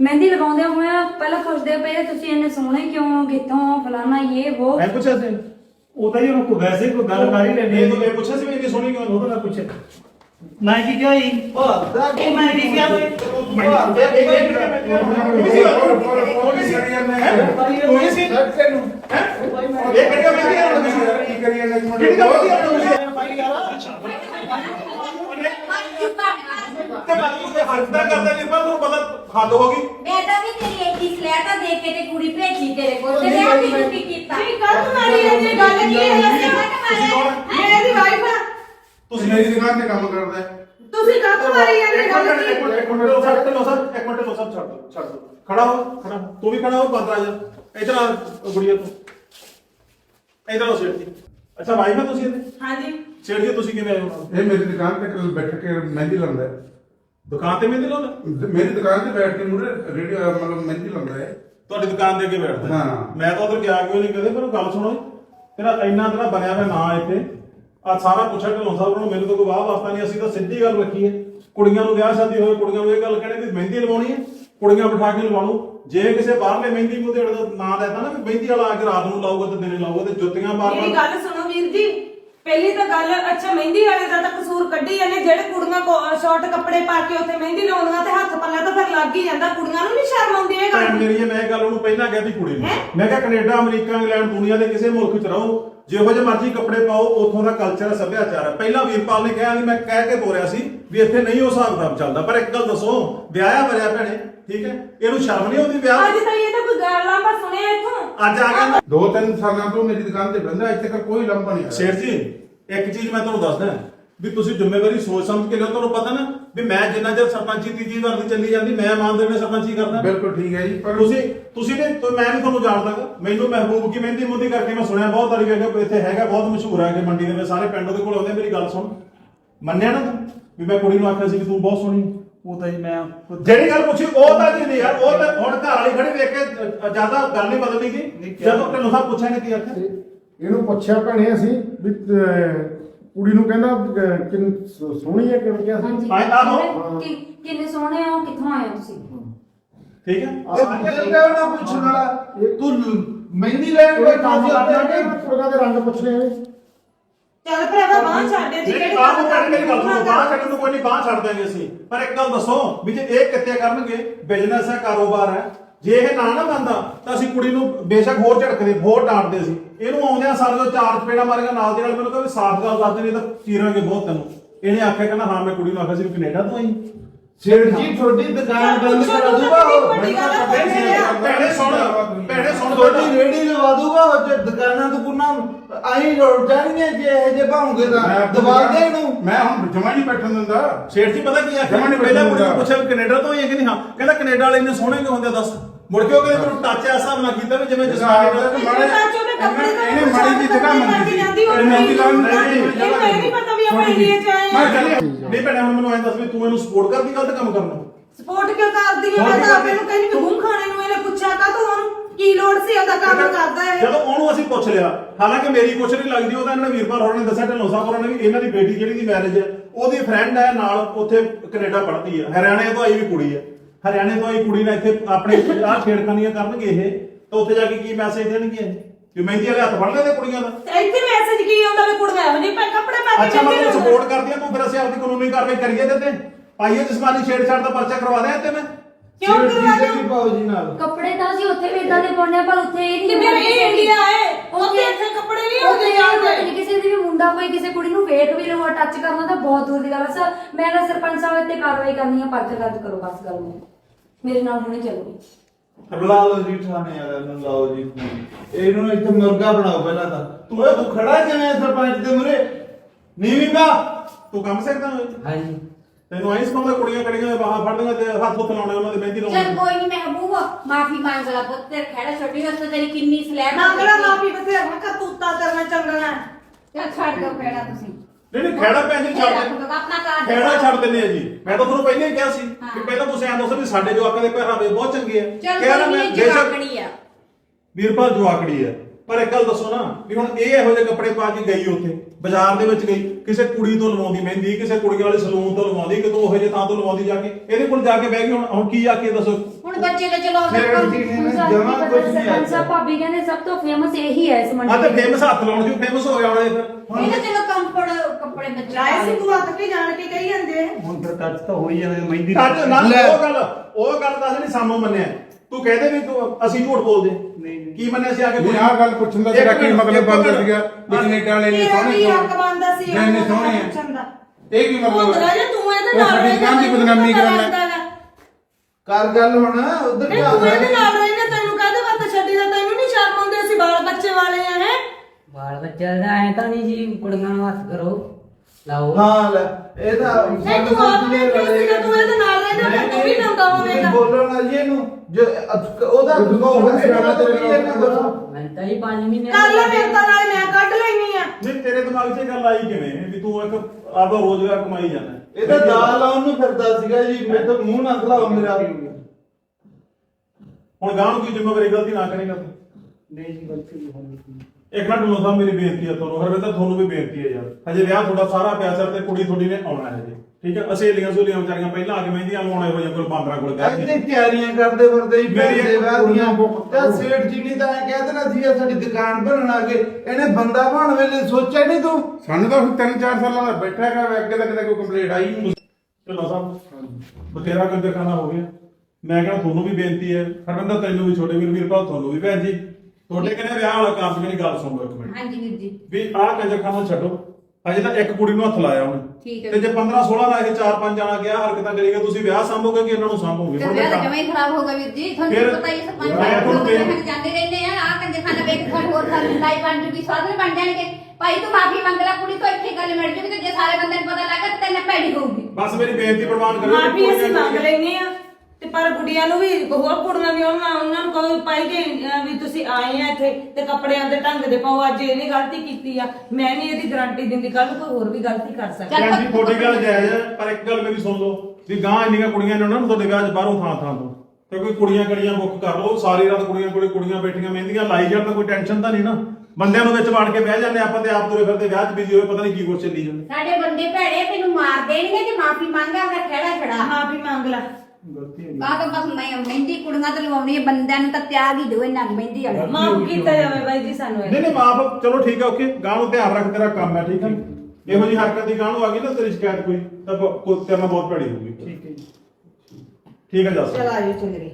Speaker 1: ਮਹਿੰਦੀ ਲਗਾਉਂਦੇ ਹੋਇਆ ਪਹਿਲਾਂ ਪੁੱਛਦੇ ਪਏ ਤੁਸੀਂ ਇੰਨੇ ਸੋਹਣੇ ਕਿਉਂ ਕਿੱਥੋਂ ਫਲਾਨਾ ਇਹ ਉਹ
Speaker 7: ਮੈਂ ਪੁੱਛਿਆ ਸੀ।
Speaker 3: ਉਹ ਤਾਂ ਜੀ ਉਹਨੂੰ ਕੋਈ ਵੈਸੇ ਕੋਈ ਗੱਲ ਕਰ ਹੀ ਲੈਣੀ
Speaker 7: ਇਹ ਤਾਂ ਮੈਂ ਪੁੱਛਿਆ ਸੀ ਵੀ ਇੰਨੀ ਸੋਹਣੀ ਕਿਉਂ?
Speaker 3: ਉਹ ਤਾਂ ਮੈਂ ਪੁੱਛਿਆ। ਮੈਂ ਕੀ ਕਿਹਾ ਜੀ
Speaker 5: ਭਾਰਦਾ
Speaker 3: ਉਹ ਮੈਂ ਕੀ ਕਿਹਾ ਬਈ
Speaker 7: ਕੋਈ ਸੀ ਇਹ ਕਿਹੜੀਆਂ ਮਹਿੰਦੀਆਂ ਲਾਉਣ ਤੁਸੀਂ ਯਾਰ ਕੀ ਕਰੀ ਜਾਂਦੇ ਤੁਸੀਂ ਕਿਹੜੀਆਂ ਮਹਿੰਦੀਆਂ ਲਾਉਣ ਤੁਸੀਂ ਤੇ ਬਾਕੀ ਕੋਈ ਹੱਥ ਦਾ ਕਰਦਾ ਨਹੀਂ ਪਰ ਤੁਹਾਨੂੰ ਪਤਾ ਹੱਦ ਹੋ ਗਈ
Speaker 4: ਮੈਂ ਤਾਂ ਵੀ ਤੇਰੀ ਐਡੀ ਸਲੈਟਾ ਦੇਖ ਕੇ ਤੇ ਕੁੜੀ ਭੇਜੀ ਤੇਰੇ ਕੋਲ ਤੇ ਵਿਆਹ ਵੀ ਤੂੰ ਕੀ ਕੀਤਾ
Speaker 8: ਕੀ ਕਰ ਮਾਰੀ ਇਹ ਜੇ ਗੱਲ ਕੀ ਹੈ
Speaker 7: ਤੁਸੀਂ ਕੌਣ
Speaker 8: ਮੈਂ ਇਹਦੀ ਵਾਈਫ ਆ
Speaker 7: ਤੁਸੀਂ ਮੇਰੀ ਦੁਕਾਨ ਤੇ ਕੰਮ ਕਰਦਾ ਹੈ।
Speaker 8: ਤੁਸੀਂ ਕਾਹ ਮਾਰੀ ਇਹ
Speaker 7: ਇੱਕ
Speaker 8: ਗੱਲ
Speaker 7: ਮਿੰਟ
Speaker 8: ਕੀ
Speaker 7: ਇੱਕ ਮਿੰਟ ਇੱਕ ਮਿੰਟ ਲੋ ਸਰ ਲੋ ਸਰ ਇੱਕ ਮਿੰਟ ਲੋ ਸਰ ਛੱਡ ਦੋ ਛੱਡ ਦੋ। ਖੜਾ ਹੋ ਖੜਾ ਹੋ। ਤੂੰ ਵੀ ਖੜਾ ਹੋ ਬੰਦ ਆ ਜਾ। ਇਧਰ ਆ ਗੁੜੀਆ ਤੂੰ। ਇਧਰ ਆ ਸੇਠ ਜੀ। ਅੱਛਾ ਭਾਈ ਮੈਂ ਤੁਸੀਂ ਇਹਦੇ?
Speaker 8: ਹਾਂਜੀ।
Speaker 7: ਸੇਠ ਜੀ ਤੁਸੀਂ ਕਿਵੇਂ ਆਏ ਹੋ?
Speaker 9: ਇਹ ਮੇਰੀ ਦੁਕਾਨ ਤੇ ਕੱਲ ਬੈਠ ਕੇ ਮਹਿੰਦੀ ਲਾਉਂਦਾ ਹੈ।
Speaker 7: ਦੁਕਾਨ ਤੇ ਮਹਿੰਦੀ ਲਾਉਂਦਾ?
Speaker 9: ਮੇਰੀ ਦੁਕਾਨ ਤੇ ਬੈਠ ਕੇ ਮੂਰੇ ਰੇਡੀਓ ਮਤਲਬ ਮਹਿੰਦੀ ਲਾਉਂਦਾ ਹੈ।
Speaker 7: ਤੁਹਾਡੀ ਦੁਕਾਨ ਦੇ ਅੱਗੇ ਬੈਠਦਾ
Speaker 9: ਹਾਂ।
Speaker 7: ਮੈਂ ਤਾਂ ਉਧਰ ਗਿਆ ਕਿਉਂ ਨਹੀਂ ਕਦੇ? ਮੈਨੂੰ ਗੱਲ ਸੁਣੋ ਤੇਰਾ ਇੰਨਾ ਤੇਰਾ ਬਣਿਆ ਹੋਇਆ ਨਾਂ ਇੱਥੇ। ਆ ਸਾਰਾ ਪੁੱਛਿਆ ਢਲੋਂ ਸਾਹਿਬ ਨੂੰ ਮੈਨੂੰ ਤਾਂ ਕੋਈ ਵਾਹ ਵਾਸਤਾ ਨਹੀਂ ਅਸੀਂ ਤਾਂ ਸਿੱਧੀ ਗੱਲ ਰੱਖੀ ਹੈ। ਕੁੜੀਆਂ ਨੂੰ ਵਿਆਹ ਸ਼ਾਦੀ ਹੋਵੇ ਕੁੜੀਆਂ ਨੂੰ ਇਹ ਗੱਲ ਕਹਿਣੀ ਵੀ ਮਹਿੰਦੀ ਲਵਾਉਣੀ ਹੈ ਕੁੜੀਆਂ ਬਿਠਾ ਕੇ ਲਵਾ ਲਓ ਜੇ ਕਿਸੇ ਬਾਹਰਲੇ ਮਹਿੰਦੀ ਮੁੰਡੇ ਦਾ ਨਾਂ ਲੈਤਾ ਨਾ ਵੀ ਮਹਿੰਦੀ ਵਾਲਾ ਆ ਕੇ ਰਾਤ ਨੂੰ ਲਾਊਗਾ ਤੇ ਦਿਨੇ ਲਾਊਗਾ ਤੇ ਜੁੱਤੀਆਂ ਮਾਰ
Speaker 8: ਮੇਰੀ
Speaker 7: ਮਾਰ
Speaker 8: ਗੱਲ ਸੁਣੋ ਵੀਰ ਜੀ ਪਹਿਲੀ ਤਾਂ ਗੱਲ ਅੱਛਾ ਮਹਿੰਦੀ ਵਾਲੇ ਦਾ ਤਾਂ ਕਸੂਰ ਕੱਢੀ ਜਾਂਦੇ ਜਿਹੜੇ ਕੁੜੀਆਂ ਸ਼ਾਰਟ ਕੱਪੜੇ ਪਾ ਕੇ ਉੱਥੇ ਮਹਿੰਦੀ ਲਾਉਂਦੀਆਂ ਤੇ ਹੱਥ ਪੱਲਾ ਤਾਂ ਫਿਰ ਲੱਗ ਹੀ ਜਾਂਦਾ ਕੁੜੀਆਂ ਨੂੰ ਨਹੀਂ ਸ਼ਰਮ ਆਉਂਦੀ ਇਹ ਗੱਲ
Speaker 7: ਭੈਣ? ਮੇਰੀ ਹੈ, ਮੈਂ ਇਹ ਗੱਲ ਉਹਨੂੰ ਪਹਿਲਾਂ ਕਹਿਤੀ ਕੁੜੀ ਨੂੰ
Speaker 8: ਹੈਂ?
Speaker 7: ਮੈਂ ਕਿਹਾ ਕੈਨੇਡਾ ਅਮਰੀਕਾ ਇੰਗਲੈਂਡ ਦੁਨੀਆ ਦੇ ਕਿਸੇ ਮੁਲਕ 'ਚ ਰਹੋ ਜਿਹੋ ਜਿਹੇ ਮਰਜ਼ੀ ਕੱਪੜੇ ਪਾਓ ਉੱਥੋਂ ਦਾ ਕਲਚਰ ਹੈ ਸੱਭਿਆਚਾਰ ਹੈ ਪਹਿਲਾਂ ਵੀਰਪਾਲ ਨੇ ਕਿਹਾ ਵੀ ਮੈਂ ਕਹਿ ਕੇ ਤੋਰਿਆ ਸੀ ਵੀ ਇੱਥੇ ਨਹੀਂ ਉਹ ਹਿਸਾਬ ਕਿਤਾਬ ਚੱਲਦਾ ਪਰ ਇੱਕ ਗੱਲ ਦੱਸੋ ਵਿਆਹਿਆ ਵਰਿਆ ਭੈਣੇ ਠੀਕ ਹੈ ਇਹਨੂੰ ਸ਼ਰਮ ਨਹੀਂ ਆਉਂਦੀ ਵਿਆਹ
Speaker 8: ਅੱਜ ਤਾਂ ਇਹ ਤਾਂ ਗੱਲ ਆ ਮੈਂ ਸੁਣਿਆ ਇੱਥੋਂ।
Speaker 7: ਅੱਜ ਆ ਗਿਆ ਨਾ
Speaker 9: ਦੋ ਤਿੰਨ ਸਾਲਾਂ ਤੋਂ ਮੇਰੀ ਦੁਕਾਨ ਤੇ ਬੰਦਾ ਅੱਜ ਤੱਕ ਕੋਈ ਲੰਬਾ ਨਹੀਂ ਆਇਆ।
Speaker 7: ਸ਼ੇਰ ਜੀ ਇੱਕ ਚੀਜ਼ ਮੈਂ ਤੁਹਾਨੂੰ ਦੱਸਦਾ ਵੀ ਤੁਸੀਂ ਜ਼ਿੰਮੇਵਾਰੀ ਸੋਚ ਸਮਝ ਕੇ ਲਿਓ ਤੁਹਾਨੂੰ ਪਤਾ ਨਾ ਵੀ ਮੈਂ ਜਿੰਨਾ ਚਿਰ ਸਰਪੰਚੀ ਤੀਜੀ ਵਾਰ ਦੀ ਚੱਲੀ ਜਾਂਦੀ ਮੈਂ ਇਮਾਨਦਾਰੀ ਨਾਲ ਸਰਪੰਚੀ ਕਰਦਾ।
Speaker 9: ਬਿਲਕੁਲ ਠੀਕ ਹੈ ਜੀ ਪਰ
Speaker 7: ਤੁਸੀਂ ਤੁਸੀਂ ਨੇ ਤੋ ਮੈਂ ਵੀ ਤੁਹਾਨੂੰ ਜਾਣਦਾਗਾ ਮੈਨੂੰ ਮਹਿਬੂਬ ਕੀ ਮਹਿੰਦੀ ਮੁੰਦੀ ਕਰਕੇ ਮੈਂ ਸੁਣਿਆ ਬਹੁਤ ਵਾਰੀ ਵੇਖਿਆ ਇੱਥੇ ਹੈਗਾ ਬਹੁਤ ਮਸ਼ਹੂਰ ਹੈ ਕਿ ਮੰਡੀ ਦੇ ਵਿੱਚ ਸਾਰੇ ਪਿੰਡ ਉਹਦੇ ਕੋਲ ਆਉਂਦੇ ਮੇਰੀ ਗੱਲ ਸੁਣ। ਮੰਨਿਆ ਨਾ ਤੂੰ ਵੀ ਮੈਂ ਕੁੜੀ ਨੂੰ ਆਖਿਆ ਸੀ ਕਿ ਤੂੰ ਬਹੁਤ ਸੋਹਣੀ ਹੈ।
Speaker 3: ਉਹ ਤਾਂ ਜੀ ਮੈਂ
Speaker 7: ਜਿਹੜੀ ਗੱਲ ਪੁੱਛੀ ਉਹ ਤਾਂ ਜੀ ਨਹੀਂ ਯਾਰ ਉਹ ਤਾਂ ਹੁਣ ਘਰ ਵਾਲੀ ਖੜੀ ਵੇਖ ਕੇ ਜ਼ਿਆਦਾ ਗੱਲ ਨਹੀਂ ਬਦਲਣੀ ਗਈ ਜਦੋਂ ਤੈਨੂੰ ਸਭ ਪੁੱਛਾਂਗੇ ਕੀ ਆਖਿਆ?
Speaker 6: ਇਹਨੂੰ ਪੁੱਛਿਆ ਭੈਣੇ ਅਸੀਂ ਵੀ ਅਹ, ਕੁੜੀ ਨੂੰ ਕਹਿੰਦਾ ਅਹ, ਕਿੰਨ ਸੋ- ਸੋਹਣੀ ਹੈ ਕਿਵੇਂ ਕਿਹਾ ਸੀ?
Speaker 1: ਹਾਂਜੀ।
Speaker 7: ਆਏ ਆਹੋ।
Speaker 1: ਕਹਿੰਦੇ ਕਿ ਕਿੰਨੇ ਸੋਹਣੇ ਹੋ ਕਿੱਥੋਂ ਆਏ ਹੋ ਤੁਸੀਂ?
Speaker 7: ਠੀਕ ਹੈ।
Speaker 5: ਇਹ ਕਿਹੜਾ ਨਾ ਪੁੱਛਣ ਵਾਲਾ। ਤੂੰ ਮਹਿੰਦੀ ਲੈਣ
Speaker 6: ਕੋਈ ਕੰਮ ਕਰਦਾ ਕਿ ਕੁੜੀਆਂ ਦੇ ਰੰਗ ਪੁੱਛਣੇ ਨੇ
Speaker 8: ਚੱਲ ਭਰਾਵਾ ਬਾਹ ਛੱਡ ਦੀ
Speaker 7: ਜਿਹੜੀ ਬਾਹ ਨੂੰ ਕੱਢ ਮੇਰੀ ਗੱਲ ਸੁਣੋ ਬਾਹ ਕੱਢਣ ਨੂੰ ਕੋਈ ਨਹੀਂ ਬਾਹ ਛੱਡ ਦਾਂਗੇ ਅਸੀਂ। ਪਰ ਇੱਕ ਗੱਲ ਦੱਸੋ ਵੀ ਜੇ ਇਹ ਕਿੱਤੇ ਕਰਨਗੇ ਬਿਜ਼ਨਸ ਹੈ ਕਾਰੋਬਾਰ ਹੈ। ਜੇ ਇਹ ਨਾ ਨਾ ਬੰਦਾ ਤਾਂ ਅਸੀਂ ਕੁੜੀ ਨੂੰ ਬੇਸ਼ੱਕ ਹੋਰ ਝੜਕਦੇ ਹੋਰ ਡਾਂਟਦੇ ਸੀ। ਇਹਨੂੰ ਆਉਂਦਿਆਂ ਸਾਰੇ ਤੋਂ ਚਾਰ ਚਪੇੜਾ ਮਾਰੀਆਂ ਨਾਲ ਦੇ ਨਾਲ ਮੈਨੂੰ ਕਹਿੰਦੇ ਸਾਫ਼ ਗੱਲ ਦੱਸਦੇ ਨਹੀਂ ਤਾਂ ਚੀਰਾਂਗੇ ਬਹੁਤ ਤੈਨੂੰ। ਇਹਨੇ ਆਖਿਆ ਕਹਿੰਦਾ ਹਾਂ ਮੈਂ ਕੁੜੀ ਨੂੰ ਆਖਿਆ ਸੀ ਵੀ ਕੈਨੇਡਾ ਤੋਂ ਆਈ
Speaker 5: ਸੇਠ ਜੀ ਤੁਹਾਡੀ ਦੁਕਾਨ ਬੰਦ ਕਰਾ ਦੂਗਾ। ਉਹ
Speaker 7: ਭੈਣੇ ਸੁਣ ਭੈਣੇ ਸੁਣ
Speaker 5: ਤੁਹਾਡੀ ਰੇੜੀ ਲਵਾ ਦੂਗਾ ਉਹ ਜੇ ਦੁਕਾਨਾਂ ਦੁਕਾਨਾਂ ਆਈ ਰੋੜ ਜਾਣੀਆਂ ਜੇ ਇਹ ਜੇ ਭਾਉਂਗੇ ਤਾਂ ਦਬਾ ਦੇ ਇਹਨੂੰ
Speaker 9: ਮੈਂ ਹੁਣ ਜਮਾ ਨਹੀਂ ਬੈਠਣ ਦਿੰਦਾ।
Speaker 7: ਸ਼ੇਰ ਜੀ ਪਤਾ ਕੀ ਆ?
Speaker 9: ਜਮਾਂ ਨੀ
Speaker 7: ਪਹਿਲਾਂ ਕੁੜੀ ਨੂੰ। ਪੁੱਛਿਆ ਵੀ ਕੈਨੇਡਾ ਤੋਂ ਹੀ ਹੈ ਕਿ ਨਹੀਂ? ਹਾਂ। ਕਹਿੰਦਾ ਕੈਨੇਡਾ ਵਾਲੇ ਇੰਨੇ ਸੋਹਣੇ ਕਿਉਂ ਹੁੰਦੇ ਆ ਦੱਸ। ਮੁੜ ਕੇ ਉਹ ਕਹਿੰਦੇ ਮੈਨੂੰ ਟੱਚ ਐਸਾ ਹਿਸਾਬ ਨਾਲ ਕੀਤਾ ਵੀ ਜਿਵੇਂ ਜਸਮਾਨੀ ਨਾਲ
Speaker 9: ਮਾੜੇ- ਇਹਨੇ ਮਾੜੀ ਜਿਹੀ ਜਗ੍ਹਾ ਮੰਗੀ।
Speaker 8: ਇਹਨੇ
Speaker 9: ਨੂੰ ਨਹੀਂ
Speaker 8: ਪਤਾ ਵੀ ਆਪਾਂ ਇੰਡੀਆ ਚ ਆਏ
Speaker 7: ਨਹੀਂ ਭੈਣੇ ਹੁਣ ਮੈਨੂੰ ਐਂ ਦੱਸ ਵੀ ਤੂੰ ਇਹਨੂੰ ਸਪੋਰਟ ਕਰਦੀ ਗਲਤ ਕੰਮ ਕਰਨਾ
Speaker 8: ਸਪੋਰਟ ਕਿਉਂ ਕਰਦੀ ਹੈ ਮੈਂ ਤਾਂ ਆਪੇ ਨੂੰ ਕਹਿੰਦੀ ਵੀ ਘੂਮ ਖਾਣੇ ਨੂੰ ਇਹਨੇ ਪੁੱਛਿਆ ਕਾ ਤੂੰ ਉਹਨੂੰ? ਕੀ ਲੋੜ ਸੀ ਉਹਦਾ ਕੰਮ ਕਰਦਾ ਹੈ
Speaker 7: ਜਦੋਂ ਉਹਨੂੰ ਅਸੀਂ ਪੁੱਛ ਲਿਆ ਹਾਲਾਂਕਿ ਮੇਰੀ ਕੁਛ ਨਹੀਂ ਲੱਗਦੀ ਉਹਦਾ ਇਹਨਾਂ ਨੇ ਵੀਰਪਾਲ ਹੋਰਾਂ ਨੇ ਦੱਸਿਆ ਢਿੱਲੋਂ ਸਾਹਿਬ ਹੋਰਾਂ ਨੇ ਵੀ ਇਹਨਾਂ ਦੀ ਬੇਟੀ ਜਿਹੜੀ ਦੀ ਮੈਰਿਜ ਹੈ ਉਹਦੀ ਫਰੈਂਡ ਹੈ ਨਾਲ ਉੱਥੇ ਕੈਨੇਡਾ ਪੜ੍ਹਦੀ ਹੈ। ਹਰਿਆਣੇ ਤੋਂ ਆਈ ਵੀ ਕੁੜੀ ਹੈ। ਹਰਿਆਣੇ ਤੋਂ ਆਈ ਕੁੜੀ ਨਾਲ ਇੱਥੇ ਆਪਣੇ ਆਹ ਛੇੜਖਾਨੀਆਂ ਕਰਨਗੇ ਇਹ ਤਾਂ ਉੱਥੇ ਜਾ ਕੇ ਕੀ ਮੈਸੇਜ ਦੇਣਗੇ ਕਿ ਮਹਿੰਦੀ ਵਾਲੇ ਹੱਥ ਫੜ ਲੈਂਦੇ ਕੁੜੀਆਂ ਦਾ?
Speaker 8: ਇੱਥੇ ਮੈਸੇਜ ਕੀ ਆਉਂਦਾ ਵੀ ਕੁੜੀਆਂ ਇਹੋ ਜਿਹੇ ਪੈ ਕੱਪੜੇ ਪਾ ਕੇ
Speaker 7: ਅੱਛਾ
Speaker 8: ਨੇ।
Speaker 7: ਸਪੋਰਟ ਕਰਦੀ ਆ ਤੂੰ ਫਿਰ ਅਸੀਂ ਆਪਣੀ ਕਾਨੂੰਨੀ ਕਾਰਵਾਈ ਕਰੀਏ ਤੇ? ਤੇ ਪਾਈਏ ਜਿਸਮਾਨੀ ਛੇੜਛਾੜ ਦਾ ਪਰਚਾ ਕਰਵਾ ਦਿਆਂ ਤੇ ਮੈਂ।
Speaker 8: ਕਿਉਂ ਕਰਵਾ?
Speaker 5: ਵੀ ਪਾਓ ਜੀ ਨਾਲ?
Speaker 1: ਕੱਪੜੇ ਤਾਂ ਅਸੀਂ ਉੱਥੇ ਵੀ ਇਦਾਂ ਦੇ ਪਾਉਂਦੇ ਆ ਪਰ ਉੱਥੇ ਇਹ
Speaker 8: ਕਿ
Speaker 1: ਨਹੀਂ
Speaker 8: ਮੇਰੇ ਇਹ ਇੰਡੀਆ ਹੈ। ਉੱਥੇ ਇੱਥੇ ਕੱਪੜੇ ਨਹੀਂ ਹੁੰਦੇ ਜਾਂਦੇ
Speaker 1: ਕਿਸੇ ਦੀ ਵੀ ਮੁੰਡਾ ਕੋਈ ਕਿਸੇ ਕੁੜੀ ਨੂੰ ਵੇਖ ਵੀ ਲਵਾ ਟੱਚ ਕਰਨਾ ਤਾਂ ਬਹੁਤ ਦੂਰ ਦੀ ਗੱਲ ਹੈ। ਸਰ ਮੈਂ ਨਾ ਸਰਪੰਚ ਸਾਹਿਬ ਇੱਥੇ ਕਾਰਵਾਈ ਕਰਨੀ ਹੈ ਪਰਚਾ ਦਰਜ ਕਰੋ ਬਸ ਗੱਲ ਨੂੰ। ਮੇਰੇ ਨਾਲ ਹੁਣੇ ਚੱਲੋ।
Speaker 5: ਬੁਲਾ ਲਓ ਜੀ ਥਾਣੇ ਵਾਲਿਆਂ ਨੂੰ ਲਾਓ ਜੀ ਫੋਨ। ਇਹਨੂੰ ਇੱਥੇ ਮੁਰਗਾ ਬਣਾਓ ਪਹਿਲਾਂ ਤਾਂ। ਤੂੰ ਓਏ ਤੂੰ ਖੜਾ ਕਿਵੇਂ ਸਰਪੰਚ ਦੇ ਮੂਹਰੇ? ਨੀਵੀਂ ਬਾ।
Speaker 7: ਤੂੰ ਕੰਮ ਸਿੱਖਦਾ ਹੋਏ
Speaker 10: ਹਾਂਜੀ।
Speaker 7: ਤੈਨੂੰ ਆਈ ਸਮਾਉਂਦਾ ਕੁੜੀਆਂ ਕੜੀਆਂ ਬਾਹਾਂ ਫੜਦੀਆਂ ਤੇ ਹੱਥ ਉੱਤੇ ਲਾਉਣੇ ਉਹਨਾਂ ਦੇ ਮਹਿੰਦੀ
Speaker 4: ਚੱਲ
Speaker 7: ਲਾਉਣੀ
Speaker 4: ਕੋਈ ਨਹੀਂ ਮਹਿਬੂਬ ਮਾਫੀ ਮੰਗ ਲਾ ਪੁੱਤ ਤੇਰੇ ਖੜਾ ਛੋਟੀ ਵਾਸਤੇ ਤੇਰੀ ਕਿੰਨੀ ਸਲੈਬ
Speaker 8: ਮੰਗਲਾ ਮਾਫੀ ਬਥੇਰਾ ਕਰਤੂਤਾ ਕਰਨਾ ਚੰਗਣਾ
Speaker 4: ਚੱਲ ਛੱਡ ਦਿਓ ਖੜਾ ਤੁਸੀਂ।
Speaker 7: ਨਹੀਂ ਨਹੀਂ ਖੇੜਾ
Speaker 4: ਇਹ
Speaker 7: ਛੱਡ ਦੇ।
Speaker 4: ਆਪਣਾ ਕਾਰ
Speaker 7: ਖੇੜਾ ਛੱਡ ਦਿੰਦੇ ਆ ਜੀ। ਮੈਂ ਤਾਂ ਤੁਹਾਨੂੰ ਪਹਿਲਾਂ ਹੀ ਕਿਹਾ ਸੀ ਕਿ
Speaker 4: ਹਾਂ।
Speaker 7: ਪਹਿਲਾਂ ਤੁਸੀਂ ਐਂ ਦੱਸੋ ਵੀ ਸਾਡੇ ਜਵਾਕਾਂ ਦੇ ਪਹਿਰਾਵੇ ਬਹੁਤ ਚੰਗੇ ਆ।
Speaker 4: ਚੱਲ
Speaker 7: ਕਿਹਾ
Speaker 4: ਕੋਈ
Speaker 7: ਮੈਂ
Speaker 4: ਨਹੀਂ
Speaker 7: ਬੇਸ਼ੱਕ
Speaker 4: ਜਵਾਕੜੀ ਆ।
Speaker 7: ਵੀਰਪਾਲ ਜਵਾਕੜੀ ਹੈ ਪਰ ਇੱਕ ਗੱਲ ਦੱਸੋ ਨਾ ਵੀ ਹੁਣ ਇਹ ਇਹੋ ਜਿਹੇ ਕੱਪੜੇ ਪਾ ਕੇ ਗਈ ਉੱਥੇ ਬਾਜ਼ਾਰ ਦੇ ਵਿੱਚ ਗਈ ਕਿਸੇ ਕੁੜੀ ਤੋਂ ਲਵਾਉਂਦੀ ਮਹਿੰਦੀ ਕਿਸੇ ਕੁੜੀਆਂ ਵਾਲੇ ਸਲੂਨ ਤੋਂ ਲਵਾਉਂਦੀ ਕਿਤੋਂ ਉਹੋ ਜਿਹੇ ਥਾਂ ਤੋਂ ਲਵਾਉਂਦੀ ਜਾ ਕੇ ਇਹਦੇ ਕੋਲ ਜਾ ਕੇ ਬਹਿ ਗਈ ਹੁਣ ਹੁਣ ਕੀ ਆ ਕੇ ਦੱਸੋ?
Speaker 4: ਹੁਣ ਬੱਚੇ ਤਾਂ ਚਲੋ
Speaker 5: ਫਿਰ ਜੀ ਨੇ
Speaker 1: ਸਾਨੂੰ
Speaker 5: ਜਮਾ ਕੁਝ ਨਹੀਂ
Speaker 1: ਸਰਪੰਚ ਸਾਹਿਬ ਭਾਬੀ ਕਹਿੰਦੇ ਸਭ ਤੋਂ ਫੇਮਸ ਇਹੀ ਹੈ ਇਸ
Speaker 7: ਆ ਤੇ
Speaker 1: ਮੰਡੀ
Speaker 7: ਫੇਮਸ ਹੱਥ ਲਾਉਣ ਦੀ ਫੇਮਸ ਹੋ ਗਿਆ ਹੁਣ ਇਹ ਫਿਰ
Speaker 4: ਇਹ ਤਾਂ ਚਲੋ ਕੰਫਰਟ ਕੱਪੜੇ ਬੱਚੇ
Speaker 8: ਸੀ ਤੂੰ ਹੱਥ ਕੇ ਜਾਣ ਕੇ ਕਹੀ ਜਾਂਦੇ।
Speaker 3: ਹੁਣ ਫਿਰ ਟੱਚ ਤਾਂ ਹੋਈ ਜਾਂਦੇ ਮਹਿੰਦੀ
Speaker 7: ਅੱਜ ਨਾ। ਉਹ ਗੱਲ ਉਹ ਗੱਲ ਤਾਂ ਅਸੀਂ ਨਹੀਂ ਸਾਨੂੰ ਮੰਨਿਆ। ਤੂੰ ਕਹਦੇ ਵੀ ਤੂੰ ਅਸੀਂ ਝੂਠ ਬੋਲਦੇ
Speaker 3: ਨਹੀਂ, ਨਹੀਂ।
Speaker 7: ਕੀ ਮੰਨਿਆ ਸੀ ਆ ਕੇ
Speaker 9: ਨਹੀਂ ਆਹ ਗੱਲ ਪੁੱਛਣ ਦਾ ਤੇਰਾ ਕੀ ਮਤਲਬ ਬਣਦਾ ਸੀਗਾ ਵੀ ਕੈਨੇਡਾ ਵਾਲੇ ਨੇ ਸੋਹਣੇ ਕਿਉਂ
Speaker 8: ਹੱਕ ਬਣਦਾ ਸੀ
Speaker 9: ਜਾਂ ਇੰਨੇ ਸੋਹਣੇ ਆ। ਇਹ ਕੀ ਮਤਲਬ
Speaker 8: ਉਹ ਰਾਜਾ ਤੂੰ ਇਹਦੇ ਨਾਲ
Speaker 9: ਸਾਡੀ
Speaker 8: ਰਹਿਣਾ,
Speaker 9: ਕਾਂ ਦੀ
Speaker 8: ਤੈਨੂੰ
Speaker 9: ਬਦਨਾਮੀ ਕਰਨਾ।
Speaker 5: ਕਰ ਗੱਲ ਹੁਣ ਉਧਰ
Speaker 8: ਨਹੀਂ ਤੂੰ ਇਹਦੇ ਨਾਲ ਰਹਿਣਾ ਤੈਨੂੰ ਕਾਹਦੇ ਵਾਸਤੇ ਛੱਡੀ ਦਾ? ਤੈਨੂੰ ਨਹੀਂ ਸ਼ਰਮ ਆਉਂਦੀ ਅਸੀਂ ਬਾਲ ਬੱਚੇ ਵਾਲੇ ਆ ਹੈ?
Speaker 10: ਬਾਲ ਬੱਚਾ ਦਾ ਐ ਤਾਂ ਨਹੀਂ ਜੀ ਕੁੜੀਆਂ ਨੂੰ ਹੱਥ ਕਰੋ। ਲਾਓ।
Speaker 5: ਹਾਂ ਲੈ। ਇਹ ਤਾਂ
Speaker 8: ਨਹੀਂ ਤੂੰ ਆਪ ਨੇ ਕਿਹਾ ਸੀਗਾ ਤੂੰ ਇਹਦੇ ਨਾਲ ਰਹਿਣਾ ਫਿਰ ਤੂੰ ਵੀ ਲਾਉਂਦਾ ਹੋਵੇਗਾ।
Speaker 5: ਬੋਲੋ ਨਾ ਜੀ ਇਹਨੂੰ। ਜੋ ਅਥ- ਉਹਦਾ ਦੁਗੋ ਹੋਣਾ ਸਿਆਣਾ ਤੇਰੇ ਨਾਲ
Speaker 10: ਮੈਂ ਤਾਂ ਹੀ 5 ਮਹੀਨੇ
Speaker 8: ਕਰ ਲੈ ਮੇਰੇ ਤਾਂ ਨਾਲ ਮੈਂ ਕੱਢ ਲੈਣੀ ਆ
Speaker 7: ਨਹੀਂ ਤੇਰੇ ਦਿਮਾਗ 'ਚ ਇਹ ਗੱਲ ਆਈ ਕਿਵੇਂ? ਵੀ ਤੂੰ ਇੱਕ ਆਪਦਾ ਰੋਜ਼ਗਾਰ ਕਮਾਈ ਜਾਂਦਾ।
Speaker 5: ਇਹ ਤਾਂ ਦਾਲ ਲਾਉਣ ਨੂੰ ਫਿਰਦਾ ਸੀਗਾ ਜੀ ਮੈਂ ਤਾਂ ਮੂੰਹ ਨਾ ਖਲਾਓ ਮੇਰਾ।
Speaker 7: ਹੁਣ ਗਾਂ ਨੂੰ ਕੀ ਜ਼ਿੰਮੇਵਾਰੀ ਗਲਤੀ ਨਾ ਕਰੇਗਾ ਤੂੰ?
Speaker 3: ਨਹੀਂ ਜੀ ਗਲਤੀ ਨਹੀਂ ਹੋਣੀ।
Speaker 7: ਇੱਕ ਨਾ ਢਿੱਲੋਂ ਸਾਹਿਬ ਮੇਰੀ ਬੇਨਤੀ ਹੈ ਤੁਹਾਨੂੰ। ਹਰਵਿੰਦਰ ਤੁਹਾਨੂੰ ਵੀ ਬੇਨਤੀ ਹੈ ਯਾਰ। ਹਜੇ ਵਿਆਹ ਤੁਹਾਡਾ ਸਾਰਾ ਪਿਆ ਸਿਰ ਤੇ ਕੁੜੀ ਤੁਹਾਡੀ ਨੇ ਆਉਣਾ ਹੈ ਜੀ ਠੀਕ ਹੈ ਅਸੀਂ ਲੀਆਂ ਸੂਲੀਆਂ ਵਿਚਾਰੀਆਂ ਪਹਿਲਾਂ ਆ ਕੇ ਮਹਿੰਦੀਆਂ ਲਵਾਉਣੇ ਹੋਈਆਂ ਕੋਲ ਬਾਂਦਰਾ ਕੋਲ ਗਏ
Speaker 5: ਇੰਨੀ ਤਿਆਰੀਆਂ ਕਰਦੇ ਵਰਦੇ ਹੀ
Speaker 7: ਮੇਰੀ
Speaker 5: ਮੇਰੇ
Speaker 7: ਇੱਕ
Speaker 5: ਵਿਆਹ ਦੀਆਂ ਤਾਂ ਸੇਠ ਜੀ ਨੇ ਤਾਂ ਐ ਕਹਿ ਦੇਣਾ ਸੀ ਇਹ ਸਾਡੀ ਦੁਕਾਨ ਬਣਨ ਆ ਗਏ। ਇਹਨੇ ਬੰਦਾ ਬਣ ਵੇਲੇ ਸੋਚਿਆ ਨਹੀਂ ਤੂੰ?
Speaker 9: ਸਾਨੂੰ ਤਾਂ ਹੁਣ ਤਿੰਨ ਚਾਰ ਸਾਲਾਂ ਦਾ ਬੈਠਾ ਹੈਗਾ ਵਾ, ਅੱਗੇ ਤੱਕ ਤਾਂ ਕੋਈ ਕੰਪਲੀਟ ਆਈ ਨਹੀਂ
Speaker 7: ਢਿੱਲੋਂ ਸਾਹਿਬ ਬਥੇਰਾ ਕੰਜਰ ਖਾਨਾ ਹੋ ਗਿਆ। ਮੈਂ ਕਹਿੰਦਾ ਤੁਹਾਨੂੰ ਵੀ ਬੇਨਤੀ ਹੈ। ਹਰਵਿੰਦਰ ਤੈਨੂੰ ਵੀ ਛੋਟੇ ਵੀਰ ਵੀਰਪਾਲ ਤੁਹਾਨੂੰ ਵੀ ਭੈਣ ਜੀ। ਤੁਹਾਡੇ ਕਹਿੰਦੇ ਵਿਆਹ ਵਾਲਾ ਕੰਮ ਮੇਰੀ ਗੱਲ ਸੁਣ ਲਓ ਇੱਕ ਮਿੰਟ।
Speaker 4: ਹਾਂਜੀ ਵੀਰ ਜੀ।
Speaker 7: ਵੀ ਆਹ ਕੰਜਰ ਖਾਨਾ ਛੱਡੋ। ਅਜੇ ਤਾਂ ਇੱਕ ਕੁੜੀ ਨੂੰ ਹੱਥ ਲਾਇਆ ਉਹਨੇ।
Speaker 4: ਠੀਕ ਹੈ।
Speaker 7: ਤੇ ਜੇ 15 16 ਦਾ ਇਹ 4 5 ਜਾਣਾ ਗਿਆ ਹਰਕਤਾਂ ਕਰੇਗਾ ਤੁਸੀਂ ਵਿਆਹ ਸੰਭੋਗੇ ਕਿ ਇਹਨਾਂ ਨੂੰ ਸੰਭੋਗੇ?
Speaker 4: ਤੇ ਵਿਆਹ ਤਾਂ ਜਮਾ ਹੀ ਖਰਾਬ ਹੋ ਗਿਆ ਵੀਰ ਜੀ। ਤੁਹਾਨੂੰ
Speaker 7: ਫਿਰ-
Speaker 4: ਪਤਾ ਹੀ ਹੈ ਸਰਪੰਚ ਸਾਹਿਬ
Speaker 7: ਬੇਨਤੀ-
Speaker 4: ਜਾਂਦੇ ਰਹਿੰਦੇ ਆ। ਆ ਕੰਜੇ ਖਾਨਾ ਵੇਖ ਤੁਹਾਡੇ ਹੋਰ ਸਾਲ ਲਾਈ ਬਣ ਜੂਗੀ ਸਾਧਨ ਬਣ ਜਾਣਗੇ। ਭਾਈ ਤੂੰ ਮਾਫੀ ਮੰਗ ਲੈ ਕੁੜੀ ਤੋਂ ਇੱਥੇ ਗੱਲ ਮਿਲ ਜੂਗੀ ਤੇ ਜੇ ਸਾਰੇ ਬੰਦੇ ਨੂੰ ਪਤਾ ਲੱਗਾ ਤੇ ਤੈਨੂੰ ਭੈੜੀ ਹੋਊਗੀ।
Speaker 7: ਬਸ ਮੇਰੀ ਬੇਨਤੀ ਪ੍ਰਵਾਨ ਕਰਿਓ ਕਿ
Speaker 8: ਮਾਫੀ ਅਸੀਂ ਮੰਗ ਲੈਨੇ ਆ। ਤੇ ਪਰ ਗੁੱਡੀਆਂ ਨੂੰ ਵੀ ਹੋਰ ਕੁੜੀਆਂ ਵੀ ਉਹਨਾਂ ਉਹਨਾਂ ਨੂੰ ਕੋਈ ਪਾਈ ਕਿ ਅਹ, ਵੀ ਤੁਸੀਂ ਆਏ ਆ ਇੱਥੇ ਤੇ ਕੱਪੜਿਆਂ ਦੇ ਢੰਗ ਦੇ ਪਾਓ ਅੱਜ ਇਹਨੇ ਗਲਤੀ ਕੀਤੀ ਆ। ਮੈਂ ਨਹੀਂ ਇਹਦੀ ਗਾਰੰਟੀ ਦਿੰਦੀ ਕੱਲ ਨੂੰ ਕੋਈ ਹੋਰ ਵੀ ਗਲਤੀ ਕਰ ਸਕਦਾ।
Speaker 4: ਚੱਲ
Speaker 7: ਜੀ ਤੁਹਾਡੀ ਗੱਲ ਜਾਇਜ਼ ਹੈ ਪਰ ਇੱਕ ਗੱਲ ਮੇਰੀ ਸੁਣ ਲਓ ਵੀ ਗਾਂ ਇੰਨੀਆਂ ਕੁੜੀਆਂ ਨੇ ਉਹਨਾਂ ਨੂੰ ਤੁਹਾਡੇ ਵਿਆਹ 'ਚ ਬਾਹਰੋਂ ਥਾਂ ਥਾਂ ਤੋਂ। ਤੇ ਕੋਈ ਕੁੜੀਆਂ ਕੜੀਆਂ ਬੁੱਕ ਕਰ ਲਓ ਸਾਰੀ ਰਾਤ ਕੁੜੀਆਂ ਕੋਲੇ ਕੁੜੀਆਂ ਬੈਠੀਆਂ ਮਹਿੰਦੀਆਂ ਲਾਈ ਜਾਣ ਤਾਂ ਕੋਈ ਟੈਨਸ਼ਨ ਤਾਂ ਨਹੀਂ ਨਾ। ਬੰਦਿਆਂ ਨੂੰ ਵਿੱਚ ਵੜ ਕੇ ਬਹਿ ਜਾਂਦੇ ਆਪਾਂ ਤੇ ਆਪ ਤੁਰੇ ਫਿਰਦੇ ਵਿਆਹ 'ਚ ਬਿਜ਼ੀ ਹੋਏ ਪਤਾ ਨਹੀਂ ਕੀ ਕੁਛ ਚੱਲੀ ਜਾਂਦਾ।
Speaker 4: ਸਾਡੇ ਬੰਦੇ ਭੈੜੇ ਤੈਨੂੰ ਮਾਰ ਦੇਣਗੇ ਤੇ ਮਾਫੀ ਮੰਗ ਆਪਣਾ ਖੜਾ ਛੜਾ।
Speaker 8: ਮਾਫੀ ਮੰਗ ਲੈ।
Speaker 3: ਗਲਤੀ ਹੋਈ
Speaker 4: ਆ ਤਾਂ ਬਸ ਮੈਂ ਮਹਿੰਦੀ ਕੁੜੀਆਂ ਤੇ ਲਵਾਉਣੀ ਹੈ ਬੰਦਿਆਂ ਨੂੰ ਤਾਂ ਤਿਆਗ ਹੀ ਦਿਓ ਇਹਨਾਂ ਮਹਿੰਦੀ ਵਾਲੀ।
Speaker 8: ਮਾਫ ਕੀਤਾ ਜਾਵੇ ਬਾਈ ਜੀ ਸਾਨੂੰ
Speaker 7: ਨਹੀਂ ਨਹੀਂ ਮਾਫ ਚਲੋ ਠੀਕ ਹੈ ਓਕੇ ਗਾਂ ਨੂੰ ਧਿਆਨ ਰੱਖ ਤੇਰਾ ਕੰਮ ਹੈ ਠੀਕ ਹੈ। ਇਹੋ ਜੀ ਹਰਕਤ ਦੀ ਗਾਂ ਨੂੰ ਆ ਗਈ ਨਾ ਤੇਰੀ ਸ਼ਿਕਾਇਤ ਕੋਈ ਤਾਂ ਬ- ਕੋਈ ਤੇਰੇ ਨਾਲ ਬਹੁਤ ਭੈੜੀ ਹੋਊਗੀ
Speaker 3: ਠੀਕ ਹੈ ਜੀ।
Speaker 7: ਠੀਕ ਹੈ ਜਸ।
Speaker 8: ਚਲ ਆਜੋ ਚੰਗਰੀ